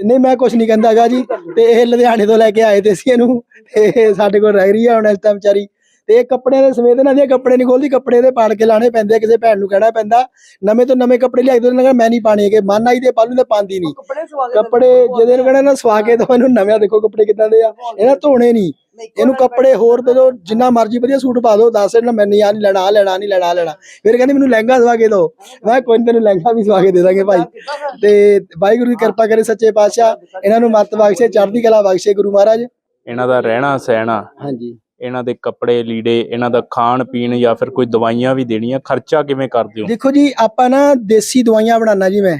ਨਹੀਂ, ਮੈਂ ਕੁਝ ਨਹੀਂ ਕਹਿੰਦਾ ਹੈਗਾ ਜੀ, ਤੇ ਇਹ ਲੁਧਿਆਣੇ ਤੋਂ ਲੈ ਕੇ ਆਏ ਤੇ ਸੀ ਇਹਨੂੰ, ਤੇ ਇਹ ਸਾਡੇ ਕੋਲ ਰਹਿ ਰਹੀ ਆ ਹੁਣ ਇਸ ਟਾਈਮ ਵਿਚਾਰੀ। ਤੇ ਇਹ ਕੱਪੜਿਆਂ ਦੇ ਸਮੇਤ ਇਹਨਾਂ ਦੇ ਕੱਪੜੇ ਨਹੀਂ ਖੋਲਦੀ ਕੱਪੜੇ ਦੇ ਪਾੜ ਕੇ ਲਾਣੇ ਪੈਂਦੇ ਕਿਸੇ ਭੈਣ ਨੂੰ ਕਹਿਣਾ ਪੈਂਦਾ। ਨਵੇਂ ਤੋਂ ਨਵੇਂ ਕੱਪੜੇ ਲਿਆਈ ਦੋ ਇਹਨਾਂ ਮੈਂ ਨਹੀਂ ਪਾਣੇ ਹੈਗੇ ਮਨ ਆਈ ਤੇ ਪਾਲੂ ਤੇ ਪਾਉਂਦੀ ਨਹੀਂ। ਕੱਪੜੇ ਜਿਹਦੇ ਨੂੰ ਕਹਿਣਾ ਨਾ ਸਵਾ ਕੇ ਦੋ ਇਹਨੂੰ ਨਵੇਂ ਦੇਖੋ ਕੱਪੜੇ ਕਿੱਦਾਂ ਦੇ ਆ ਇਹਨਾਂ ਧੋਣੇ ਨਹੀਂ। ਇਹਨੂੰ ਕੱਪੜੇ ਹੋਰ ਦੇ ਦਿਓ ਜਿੰਨਾ ਮਰਜ਼ੀ ਵਧੀਆ ਸੂਟ ਪਾ ਦਿਓ ਦੱਸ ਇਹਨਾਂ ਮੈਂ ਨਹੀਂ ਆ ਨਹੀਂ ਲੈਣਾ ਆਹ ਲੈਣਾ ਨਹੀਂ ਲੈਣਾ ਲੈਣਾ। ਫਿਰ ਕਹਿੰਦੀ ਮੈਨੂੰ ਲਹਿੰਗਾ ਸਵਾ ਕੇ ਦਿਓ ਮੈਂ ਕਿਹਾ ਕੋਈ ਨੀ ਤੈਨੂੰ ਲਹਿੰਗਾ ਵੀ ਸਵਾ ਕੇ ਦੇ ਦਾਂਗੇ ਭਾਈ। ਤੇ ਵਾਹਿਗੁਰੂ ਦੀ ਕਿਰਪਾ ਕਰੇ ਸੱਚੇ ਪਾਤਸ਼ਾਹ ਇਹਨਾਂ ਨੂੰ ਮੱਤ ਬਖਸ਼ੇ ਚੜ੍ਹਦੀ ਕਲਾ ਬਖਸ਼ੇ ਗੁਰੂ ਮਹਾਰਾਜ। ਇਹਨਾਂ ਦਾ ਰਹਿਣਾ ਸਹਿਣਾ। ਹਾਂਜੀ। ਇਹਨਾਂ ਦੇ ਕੱਪੜੇ ਲੀੜੇ ਇਹਨਾਂ ਦਾ ਖਾਣ ਪੀਣ ਜਾਂ ਫਿਰ ਕੋਈ ਦਵਾਈਆਂ ਵੀ ਦੇਣੀਆਂ ਖਰਚਾ ਕਿਵੇਂ ਕਰਦੇ ਹੋ? ਦੇਖੋ ਜੀ ਆਪਾਂ ਨਾ ਦੇਸੀ ਦਵਾਈਆਂ ਬਣਾਉਣਾ ਜੀ ਮੈਂ।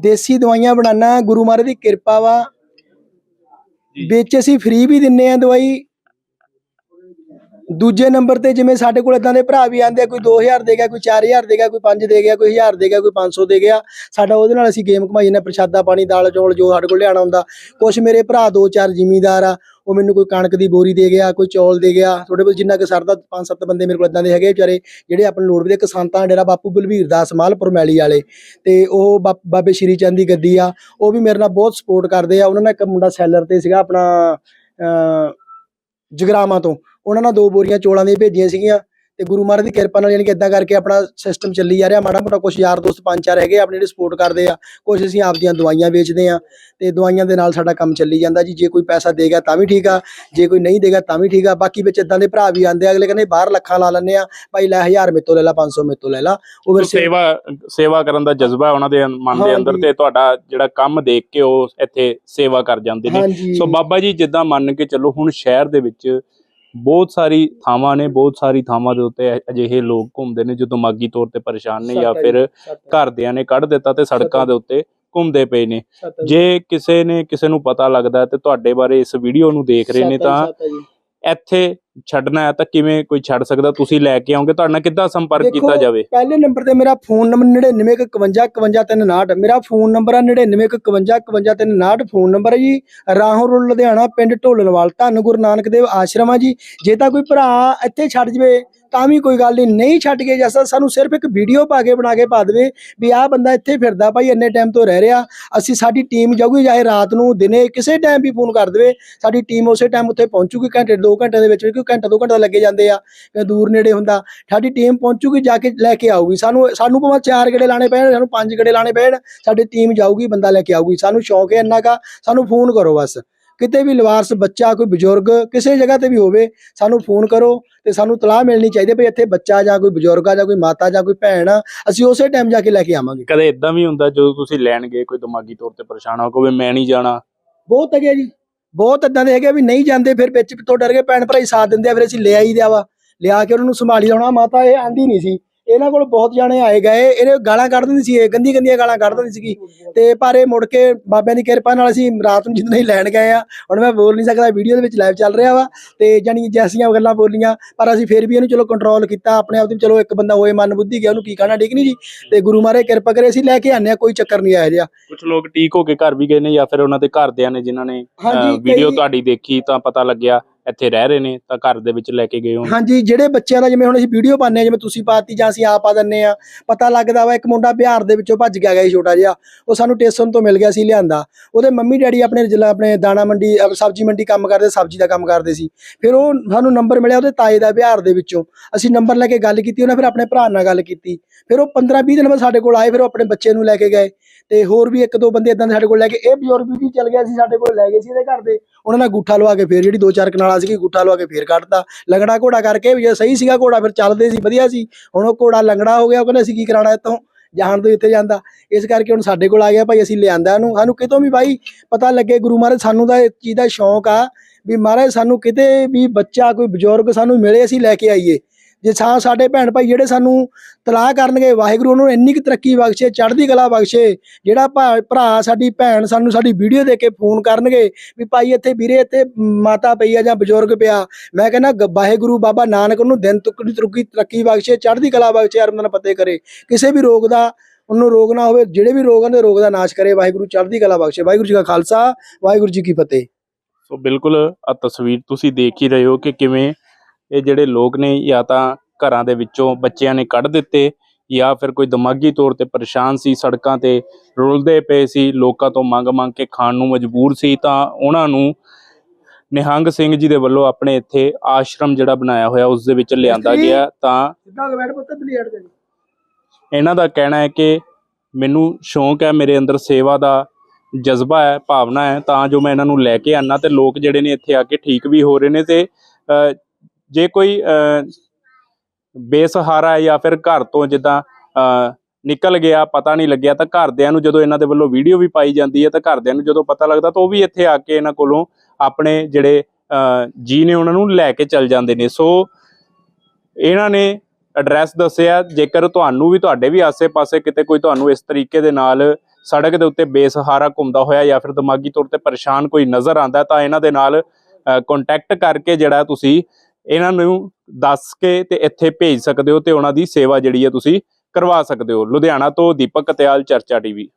ਦੇਸੀ ਦਵਾਈਆਂ ਬਣਾਉਣਾ ਗੁਰੂ ਮਹਾਰਾਜ ਦੀ ਕਿਰਪਾ ਵਾ। ਵਿੱਚ ਅਸੀਂ ਫ੍ਰੀ ਵੀ ਦਿੰਨੇ ਆ ਦਵਾਈ। ਦੂਜੇ ਨੰਬਰ ਤੇ ਜਿਵੇਂ ਸਾਡੇ ਕੋਲ ਇਦਾਂ ਦੇ ਭਰਾ ਵੀ ਆਂਦੇ ਆ, ਕੋਈ 2000 ਦੇ ਗਿਆ, ਕੋਈ 4000 ਦੇ ਗਿਆ, ਕੋਈ 5 ਦੇ ਗਿਆ, ਕੋਈ 1000 ਦੇ ਗਿਆ, ਕੋਈ 500 ਦੇ ਗਿਆ, ਸਾਡਾ ਉਹਦੇ ਨਾਲ ਅਸੀਂ ਗੇਮ ਘਮਾਈ ਜਾਂਦੇ ਪ੍ਰਸ਼ਾਦਾ ਪਾਣੀ, ਦਾਲ ਚੌਲ ਜੋ ਸਾਡੇ ਕੋਲ ਲਿਆਣਾ ਹੁੰਦਾ ਕੁਝ ਮੇਰੇ ਭਰਾ ਦੋ ਚਾਰ ਜ਼ਿਮੀਂਦਾਰ ਆ, ਉਹ ਮੈਨੂੰ ਕੋਈ ਕਣਕ ਦੀ ਬੋਰੀ ਦੇ ਗਿਆ, ਕੋਈ ਚੌਲ ਦੇ ਗਿਆ, ਤੁਹਾਡੇ ਕੋਲ ਜਿੰਨਾ ਕਿ ਸਰਦਾ ਪੰਜ ਸੱਤ ਬੰਦੇ ਮੇਰੇ ਕੋਲ ਇਦਾਂ ਦੇ ਹੈਗੇ ਵਿਚਾਰੇ, ਜਿਹੜੇ ਆਪਣੇ ਲੋੜ ਵੀ ਦੇ ਕਿਸਾਨਤਾਂ ਡੇਰਾ ਬਾਪੂ ਬਲਵੀਰ ਦਾਸ ਮਾਲਪੁਰ ਮੈਲੀ ਵਾਲੇ, ਤੇ ਉਹ ਬਾ- ਬਾਬੇ ਸ਼੍ਰੀ ਚੰਦ ਦੀ ਗੱਦੀ ਆ, ਉਹ ਵੀ ਮੇਰੇ ਨਾਲ ਬਹੁਤ ਸਪੋਰਟ ਕਰਦੇ ਆ, ਉਹਨਾਂ ਨਾਲ ਇੱਕ ਮੁੰਡਾ ਸੈਲਰ ਤੇ ਸੀਗਾ, ਆਪਣਾ ਜਗਰਾਵਾਂ ਤੋਂ। ਉਹਨਾਂ ਨਾਲ ਦੋ ਬੋਰੀਆਂ ਚੋਲਾਂ ਦੀਆਂ ਭੇਜੀਆਂ ਸੀਗੀਆਂ। ਤੇ ਗੁਰੂ ਮਹਾਰਾਜ ਦੀ ਕਿਰਪਾ ਨਾਲ ਯਾਨੀ ਕਿ ਇਦਾਂ ਕਰਕੇ ਆਪਣਾ ਸਿਸਟਮ ਚੱਲੀ ਜਾ ਰਿਹਾ ਮਾੜਾ ਮੋਟਾ ਕੁਝ ਯਾਰ ਦੋਸਤ ਪੰਜ ਚਾਰ ਹੈਗੇ ਆਪਣੇ ਜਿਹੜੇ ਸਪੋਰਟ ਕਰਦੇ ਆ ਕੁਝ ਅਸੀਂ ਆਪਦੀਆਂ ਦਵਾਈਆਂ ਵੇਚਦੇ ਆ ਤੇ ਦਵਾਈਆਂ ਦੇ ਨਾਲ ਸਾਡਾ ਕੰਮ ਚੱਲੀ ਜਾਂਦਾ ਜੀ ਜੇ ਕੋਈ ਪੈਸਾ ਦੇਗਾ ਤਾਂ ਵੀ ਠੀਕ ਆ ਜੇ ਕੋਈ ਨਹੀਂ ਦੇਗਾ ਤਾਂ ਵੀ ਠੀਕ ਆ ਬਾਕੀ ਵਿੱਚ ਇਦਾਂ ਦੇ ਭਰਾ ਵੀ ਆਂਦੇ ਅਗਲੇ ਕਹਿੰਦੇ ਬਾਹਰ ਲੱਖਾਂ ਲਾ ਲੈਂਦੇ ਆ ਭਾਈ ਲੈ 1000 ਮੇਤੋਂ ਲੈ ਲਾ 500 ਮੇਤੋਂ ਲੈ ਲਾ ਉਹ ਫਿਰ ਸੇਵਾ ਸੇਵਾ ਕਰਨ ਦਾ ਜਜ਼ਬਾ ਉਹਨਾਂ ਦੇ ਮਨ ਦੇ ਅੰਦਰ। ਤੇ ਤੁਹਾਡਾ ਜਿਹੜਾ ਕੰਮ ਦੇਖ ਕੇ ਉਹ ਇੱਥੇ ਸੇਵਾ ਕਰ ਜਾਂਦੇ ਨੇ ਸੋ ਬਾਬਾ ਜੀ ਜਿੱਦਾਂ ਮੰਨ ਕੇ ਚੱਲੋ ਹੁਣ ਸ਼ਹਿਰ ਦੇ ਵਿੱਚ ਬਹੁਤ ਸਾਰੀ ਥਾਵਾਂ ਨੇ ਬਹੁਤ ਸਾਰੀ ਥਾਵਾਂ ਦੇ ਉੱਤੇ ਅ- ਅਜਿਹੇ ਲੋਕ ਘੁੰਮਦੇ ਨੇ ਜੋ ਦਿਮਾਗੀ ਤੌਰ ਤੇ ਪਰੇਸ਼ਾਨ ਨੇ ਜਾਂ ਫਿਰ ਘਰਦਿਆਂ ਨੇ ਕੱਢ ਦਿੱਤਾ ਤੇ ਸੜਕਾਂ। ਦੇ ਉੱਤੇ ਘੁੰਮਦੇ ਪਏ ਨੇ ਜੀ, ਕਿਸੇ ਨੇ ਕਿਸੇ ਨੂੰ ਪਤਾ ਲੱਗਦਾ ਤੇ ਤੁਹਾਡੇ ਬਾਰੇ ਇਸ ਵੀਡੀਓ ਨੂੰ ਦੇਖ ਰਹੇ ਨੇ ਤਾਂ। ਇੱਥੇ ਛੱਡਣਾ ਹੈ ਤਾਂ ਕਿਵੇਂ ਕੋਈ ਛੱਡ ਸਕਦਾ? ਤੁਸੀਂ ਲੈ ਕੇ ਆਓਗੇ ਤੁਹਾਡੇ ਨਾਲ ਕਿੱਦਾਂ ਸੰਪਰਕ ਕੀਤਾ ਜਾਵੇ? ਪਹਿਲੇ ਨੰਬਰ ਤੇ ਮੇਰਾ ਫੋਨ ਨੰਬਰ 9951555359 ਮੇਰਾ ਫੋਨ ਨੰਬਰ ਹੈ 9951555359 ਫੋਨ ਨੰਬਰ ਹੈ ਜੀ। ਰਾਹੋਂ ਰੋਡ ਲੁਧਿਆਣਾ ਪਿੰਡ ਢੋਲਣਵਾਲ ਧੰਨ ਗੁਰੂ ਨਾਨਕ ਦੇਵ ਆਸ਼ਰਮ ਆ ਜੀ। ਜੇ ਤਾਂ ਕੋਈ ਭਰਾ ਇੱਥੇ ਛੱਡ ਜਵੇ ਤਾਂ ਵੀ ਕੋਈ ਗੱਲ ਨਹੀਂ ਨਹੀਂ ਛੱਡ ਕੇ ਜੈਸਾ ਸਾਨੂੰ ਸਿਰਫ ਇੱਕ ਵੀਡੀਓ ਪਾ ਕੇ ਬਣਾ ਕੇ ਪਾ ਦੇਵੇ ਵੀ ਆਹ ਬੰਦਾ ਇੱਥੇ ਫਿਰਦਾ ਭਾਈ, ਇੰਨੇ ਟਾਈਮ ਤੋਂ ਰਹਿ ਰਿਹਾ। ਅਸੀਂ ਸਾਡੀ ਟੀਮ ਜਾਊਗੀ, ਚਾਹੇ ਰਾਤ ਨੂੰ, ਦਿਨੇ ਕਿਸੇ ਟਾਈਮ ਵੀ ਫੋਨ ਕਰ ਦੇਵੇ। ਸਾਡੀ ਟੀਮ ਉਸੇ ਟਾਈਮ ਉੱਥੇ ਪਹੁੰਚੂਗੀ, ਘੰਟੇ ਦੋ ਘੰਟੇ ਦੇ ਵਿੱਚ ਕਿਉਂਕਿ ਘੰਟਾ ਦੋ ਘੰਟਾ ਲੱਗੇ ਜਾਂਦੇ ਆ ਕਿ ਦੂਰ ਨੇੜੇ ਹੁੰਦਾ। ਸਾਡੀ ਟੀਮ ਪਹੁੰਚੂਗੀ, ਜਾ ਕੇ ਲੈ ਕੇ ਆਊਗੀ। ਸਾਨੂੰ ਸਾਨੂੰ ਭਾਵੇਂ ਚਾਰ ਗੇੜੇ ਲਾਣੇ ਪੈਣ, ਸਾਨੂੰ ਪੰਜ ਗੇੜੇ ਲਾਣੇ ਪੈਣ, ਸਾਡੀ ਟੀਮ ਜਾਊਗੀ, ਬੰਦਾ ਲੈ ਕੇ ਆਊਗੀ। ਸਾਨੂੰ ਸ਼ੌਂਕ ਹੈ ਇੰਨਾ ਕਾ, ਸਾਨੂੰ ਫੋਨ ਕਰੋ ਬਸ। ਕਿਤੇ ਵੀ ਲਵਾਰਸ ਬੱਚਾ ਕੋਈ ਬਜ਼ੁਰਗ ਕਿਸੇ ਜਗ੍ਹਾ ਤੇ ਵੀ ਹੋਵੇ ਸਾਨੂੰ ਫੋਨ ਕਰੋ ਤੇ ਸਾਨੂੰ ਤਲਾਹ ਮਿਲਣੀ ਚਾਹੀਦੀ ਵੀ ਇੱਥੇ ਬੱਚਾ ਜਾਂ ਕੋਈ ਬਜ਼ੁਰਗ ਆ ਜਾਂ ਕੋਈ ਮਾਤਾ ਜਾਂ ਕੋਈ ਭੈਣ ਆ ਅਸੀਂ ਉਸੇ ਟਾਈਮ ਜਾ ਕੇ ਲੈ ਕੇ ਆਵਾਂਗੇ। ਕਦੇ ਇਦਾਂ ਵੀ ਹੁੰਦਾ ਜਦੋਂ ਤੁਸੀਂ ਲੈਣ ਗਏ ਕੋਈ ਦਿਮਾਗੀ ਤੌਰ ਤੇ ਪਰੇਸ਼ਾਨ ਹੋ ਕੋਈ ਮੈਂ ਨਹੀਂ ਜਾਣਾ? ਬਹੁਤ ਹੈਗੇ ਜੀ। ਬਹੁਤ ਇਦਾਂ ਦੇ ਹੈਗੇ ਵੀ ਨਹੀਂ ਜਾਂਦੇ ਫਿਰ ਵਿੱਚ ਤੋਂ ਡਰ ਕੇ ਭੈਣ ਭਰਾ ਹੀ ਸਾਥ ਦਿੰਦੇ ਆ ਫਿਰ ਅਸੀਂ ਲੈ ਆਈ ਦਿਆ ਵਾ। ਲਿਆ ਕੇ ਉਹਨਾਂ ਨੂੰ ਸੰਭਾਲੀ ਲਾਉਣਾ ਮਾਤਾ ਇਹ ਆਂਦੀ ਨਹੀਂ ਸੀ। ਇਹਨਾਂ ਕੋਲ ਬਹੁਤ ਜਾਣੇ ਆਏ ਗਏ ਇਹਨੇ ਗਾਲਾਂ ਕੱਢ ਦਿੰਦੀ ਸੀ ਇਹ ਗੰਦੀ ਗੰਦੀਆਂ ਗਾਲਾਂ ਕੱਢ ਦਿੰਦੀ ਸੀਗੀ। ਤੇ ਪਰ ਇਹ ਮੁੜ ਕੇ ਬਾਬਿਆਂ ਦੀ ਕਿਰਪਾ ਨਾਲ ਅਸੀਂ ਰਾਤ ਨੂੰ ਜਿੱਦਣ ਹੀ ਲੈਣ ਗਏ ਆ ਹੁਣ ਮੈਂ ਬੋਲ ਨਹੀਂ ਸਕਦਾ ਵੀਡੀਓ ਦੇ ਵਿੱਚ ਲਾਈਵ ਚੱਲ ਰਿਹਾ ਵਾ ਤੇ ਜਾਨੀ ਜੈਸੀਆਂ ਗੱਲਾਂ ਬੋਲੀਆਂ ਪਰ ਅਸੀਂ ਫਿਰ ਵੀ ਇਹਨੂੰ ਚਲੋ ਕੰਟਰੋਲ ਕੀਤਾ ਆਪਣੇ ਆਪ ਦੀ ਚਲੋ ਇੱਕ ਬੰਦਾ ਹੋਏ ਮਨ ਬੁੱਧੀ ਗਿਆ ਉਹਨੂੰ ਕੀ ਕਹਿਣਾ ਠੀਕ ਨਹੀਂ ਜੀ? ਤੇ ਗੁਰੂ ਮਹਾਰਾਜ ਕਿਰਪਾ ਕਰੇ ਅਸੀਂ ਲੈ ਕੇ ਆਨੇ ਆ ਕੋਈ ਚੱਕਰ ਨਹੀਂ ਆਇਆ ਜਿਹਾ। ਕੁਝ ਲੋਕ ਠੀਕ ਹੋ ਕੇ ਘਰ ਵੀ ਗਏ ਨੇ ਜਾਂ ਫਿਰ ਉਹਨਾਂ ਦੇ ਘਰਦਿਆਂ ਨੇ ਜਿਨ੍ਹਾਂ ਨੇ ਵੀਡੀਓ ਤੁਹਾਡੀ ਦੇਖੀ ਤਾਂ ਪਤਾ ਲੱਗਿਆ। ਇੱਥੇ ਰਹਿ ਰਹੇ ਨੇ, ਤਾਂ ਘਰ ਦੇ ਵਿੱਚ ਲੈ ਕੇ ਗਏ ਹੋ ਹਾਂਜੀ, ਜਿਹੜੇ ਬੱਚਿਆਂ ਦਾ ਜਿਵੇਂ ਹੁਣ ਅਸੀਂ ਵੀਡੀਓ ਪਾਉਂਦੇ ਆ ਜਿਵੇਂ ਤੁਸੀਂ ਪਾਤੀ ਜਾਂ ਅਸੀਂ ਆਪ ਪਾ ਦਿੰਨੇ ਆ ਪਤਾ ਲੱਗਦਾ ਵਾ ਇੱਕ ਮੁੰਡਾ ਬਿਹਾਰ ਦੇ ਵਿੱਚੋਂ ਭੱਜ ਕੇ ਗਿਆ ਛੋਟਾ ਜਿਹਾ, ਉਹ ਸਾਨੂੰ ਟੇਸ਼ਨ ਤੋਂ ਮਿਲ ਗਿਆ ਸੀ ਲਿਆਂਦਾ। ਉਹਦੇ ਮੰਮੀ ਡੈਡੀ ਆਪਣੇ ਜ਼ਿਲ੍ਹਾ ਆਪਣੇ ਦਾਣਾ ਮੰਡੀ ਸਬਜ਼ੀ ਮੰਡੀ ਕੰਮ ਕਰਦੇ, ਸਬਜ਼ੀ ਦਾ ਕੰਮ ਕਰਦੇ ਸੀ। ਫਿਰ ਉਹ ਸਾਨੂੰ ਨੰਬਰ ਮਿਲਿਆ ਉਹਦੇ ਤਾਏ ਦਾ ਬਿਹਾਰ ਦੇ ਵਿੱਚੋਂ। ਅਸੀਂ ਨੰਬਰ ਲੈ ਕੇ ਗੱਲ ਕੀਤੀ, ਉਹਨਾਂ ਫਿਰ ਆਪਣੇ ਭਰਾ ਨਾਲ ਗੱਲ ਕੀਤੀ। ਫਿਰ ਉਹ 15 20 ਦਿਨ ਬਾਅਦ ਸਾਡੇ ਕੋਲ ਆਏ, ਫਿਰ ਉਹ ਆਪਣੇ ਬੱਚੇ ਨੂੰ ਲੈ ਕੇ ਗਏ। ਤੇ ਹੋਰ ਵੀ ਇੱਕ ਦੋ ਬੰਦੇ ਇਦਾਂ ਦੇ ਸਾਡੇ ਕੋਲ ਲੈ ਕੇ, ਇਹ ਬਜ਼ੁਰਗ ਵੀ ਚੱਲ ਗਿਆ ਸੀ, ਸਾਡੇ ਕੋਲ ਲੈ ਗਏ ਸੀ ਇਹਦੇ ਘਰ ਦੇ। ਉਹਨਾਂ ਨਾਲ ਗੂਠਾ ਲਵਾ ਕੇ ਫਿਰ ਜਿਹੜੀ ਦੋ ਚਾਰ ਕਨਾਲਾ ਸੀਗੀ ਗੁੱਠਾ ਲਵਾ ਕੇ ਫੇਰ ਕੱਢਤਾ। ਲੰਗੜਾ ਘੋੜਾ ਕਰਕੇ ਵੀ ਜੇ ਸਹੀ ਸੀਗਾ ਘੋੜਾ, ਫਿਰ ਚੱਲਦੇ ਸੀ, ਵਧੀਆ ਸੀ। ਹੁਣ ਉਹ ਘੋੜਾ ਲੰਗੜਾ ਹੋ ਗਿਆ, ਉਹ ਕਹਿੰਦੇ, ਅਸੀਂ ਕੀ ਕਰਾਉਣਾ ਇੱਥੋਂ? ਜਾਣ ਤੋਂ ਇੱਥੇ ਜਾਂਦਾ। ਇਸ ਕਰਕੇ ਹੁਣ ਸਾਡੇ ਕੋਲ ਆ ਗਿਆ ਭਾਈ, ਅਸੀਂ ਲਿਆਂਦਾ ਇਹਨੂੰ। ਸਾਨੂੰ ਕਿਤੋਂ ਵੀ ਭਾਈ ਪਤਾ ਲੱਗੇ, ਗੁਰੂ ਮਹਾਰਾਜ, ਸਾਨੂੰ ਤਾਂ ਇਸ ਚੀਜ਼ ਦਾ ਸ਼ੌਂਕ ਆ ਵੀ ਮਹਾਰਾਜ, ਸਾਨੂੰ ਕਿਤੇ ਵੀ ਬੱਚਾ, ਕੋਈ ਬਜ਼ੁਰਗ ਸਾਨੂੰ ਮਿਲੇ, ਅਸੀਂ ਲੈ ਕੇ ਆਈਏ। ਜੇ ਸਾ ਸਾਡੇ ਭੈਣ ਭਾਈ ਜਿਹੜੇ ਸਾਨੂੰ ਤਲਾਹ ਕਰਨਗੇ, ਵਾਹਿਗੁਰੂ ਉਹਨੂੰ ਇੰਨੀ ਕੁ ਤਰੱਕੀ ਬਖਸ਼ੇ, ਚੜ੍ਹਦੀ ਕਲਾ ਬਖਸ਼ੇ, ਜਿਹੜਾ ਭਰਾ ਸਾਡੀ ਭੈਣ ਸਾਨੂੰ ਸਾਡੀ ਵੀਡੀਓ ਦੇ ਕੇ ਫੋਨ ਕਰਨਗੇ ਵੀ ਭਾਈ ਇੱਥੇ ਵੀਰੇ, ਇੱਥੇ ਮਾਤਾ ਪਈ ਆ ਜਾਂ ਬਜ਼ੁਰਗ ਪਿਆ। ਮੈਂ ਕਹਿੰਦਾ ਵਾਹਿਗੁਰੂ ਬਾਬਾ ਨਾਨਕ ਨੂੰ ਦਿਨ ਤੁਕੜੀ ਤਰੱਕੀ ਤਰੱਕੀ ਬਖਸ਼ੇ, ਚੜ੍ਹਦੀ ਕਲਾ ਬਖਸ਼ੇ ਅਰਮਨ ਪਤੇ ਕਰੇ। ਕਿਸੇ ਵੀ ਰੋਗ ਦਾ, ਉਹਨੂੰ ਰੋਗ ਨਾ ਹੋਵੇ, ਜਿਹੜੇ ਵੀ ਰੋਗ ਨੇ ਰੋਗ ਦਾ ਨਾਸ਼ ਕਰੇ। ਵਾਹਿਗੁਰੂ ਚੜ੍ਹਦੀ ਕਲਾ ਬਖਸ਼ੇ। ਵਾਹਿਗੁਰੂ ਜੀ ਕਾ ਖਾਲਸਾ, ਵਾਹਿਗੁਰੂ ਜੀ ਕੀ ਫਤਿਹ। ਸੋ ਬਿਲਕੁਲ ਆ ਤਸਵੀਰ ਤੁਸੀਂ ਦੇਖ ਹੀ ਰਹੇ ਹੋ ਕਿ ਕਿਵੇਂ ਇਹ ਜਿਹੜੇ ਲੋਕ ਨੇ ਜਾਂ ਤਾਂ ਘਰਾਂ ਦੇ ਵਿੱਚੋਂ ਬੱਚਿਆਂ ਨੇ ਕੱਢ ਦਿੱਤੇ ਜਾਂ ਫਿਰ ਕੋਈ ਦਿਮਾਗੀ ਤੌਰ ਤੇ ਪਰੇਸ਼ਾਨ ਸੀ ਸੜਕਾਂ ਤੇ ਰੁਲਦੇ ਪਏ ਸੀ ਲੋਕਾਂ ਤੋਂ ਮੰਗ ਮੰਗ ਕੇ ਖਾਣ ਨੂੰ ਮਜਬੂਰ ਸੀ ਤਾਂ ਉਹਨਾਂ ਨੂੰ ਨਿਹੰਗ ਸਿੰਘ ਜੀ ਦੇ ਵੱਲੋਂ ਆਪਣੇ ਇੱਥੇ ਆਸ਼ਰਮ ਜਿਹੜਾ ਬਣਾਇਆ ਹੋਇਆ ਉਸ ਦੇ ਵਿੱਚ ਲਿਆਂਦਾ। ਗਿਆ ਤਾਂ ਇਹਨਾਂ ਦਾ ਕਹਿਣਾ ਹੈ ਕਿ ਮੈਨੂੰ ਸ਼ੌਂਕ ਹੈ ਮੇਰੇ ਅੰਦਰ ਸੇਵਾ ਦਾ ਜਜ਼ਬਾ ਹੈ ਭਾਵਨਾ ਹੈ ਤਾਂ ਜੋ ਮੈਂ ਇਹਨਾਂ ਨੂੰ ਲੈ ਕੇ ਆਨਾ ਤੇ ਲੋਕ ਜਿਹੜੇ ਨੇ ਇੱਥੇ ਆ ਕੇ ਠੀਕ ਵੀ ਹੋ ਰਹੇ ਨੇ ਤੇ ਜੇ ਕੋਈ ਬੇਸਹਾਰਾ ਹੈ ਜਾਂ ਫਿਰ ਘਰ ਤੋਂ ਜਿੱਦਾਂ ਨਿਕਲ ਗਿਆ ਪਤਾ ਨਹੀਂ ਲੱਗਿਆ ਤਾਂ ਘਰਦਿਆਂ ਨੂੰ ਜਦੋਂ ਇਹਨਾਂ ਦੇ ਵੱਲੋਂ ਵੀਡੀਓ ਵੀ ਪਾਈ ਜਾਂਦੀ ਹੈ ਤਾਂ ਘਰਦਿਆਂ ਨੂੰ ਜਦੋਂ ਪਤਾ ਲੱਗਦਾ ਤਾਂ ਉਹ ਵੀ ਇੱਥੇ ਆ ਕੇ ਇਹਨਾਂ ਕੋਲੋਂ ਆਪਣੇ ਜਿਹੜੇ ਅ, ਜੀ ਨੇ ਉਹਨਾਂ ਨੂੰ ਲੈ ਕੇ ਚੱਲ ਜਾਂਦੇ ਨੇ। ਸੋ ਇਹਨਾਂ ਨੇ ਐਡਰੈਸ ਦੱਸਿਆ ਜੇਕਰ ਤੁਹਾਨੂੰ ਵੀ ਤੁਹਾਡੇ ਵੀ ਆਸੇ-ਪਾਸੇ ਕਿਤੇ ਕੋਈ ਤੁਹਾਨੂੰ ਇਸ ਤਰੀਕੇ ਦੇ ਨਾਲ ਸੜਕ ਦੇ ਉੱਤੇ ਬੇਸਹਾਰਾ ਘੁੰਮਦਾ ਹੋਇਆ ਜਾਂ ਫਿਰ ਦਿਮਾਗੀ ਤੌਰ ਤੇ ਪਰੇਸ਼ਾਨ ਕੋਈ ਨਜ਼ਰ ਆਂਦਾ ਤਾਂ ਇਹਨਾਂ ਦੇ ਨਾਲ ਕੰਟੈਕਟ ਕਰਕੇ ਜਿਹੜਾ ਤੁਸੀਂ ਇਹਨਾਂ ਨੂੰ ਦੱਸ ਕੇ ਤੇ ਇੱਥੇ ਭੇਜ ਸਕਦੇ ਹੋ ਤੇ ਉਹਨਾਂ ਦੀ ਸੇਵਾ ਜਿਹੜੀ ਹੈ ਤੁਸੀਂ ਕਰਵਾ ਸਕਦੇ ਹੋ। ਲੁਧਿਆਣਾ ਤੋਂ ਦੀਪਕ ਕਤਿਆਲ ਚਰਚਾ ਟੀਵੀ।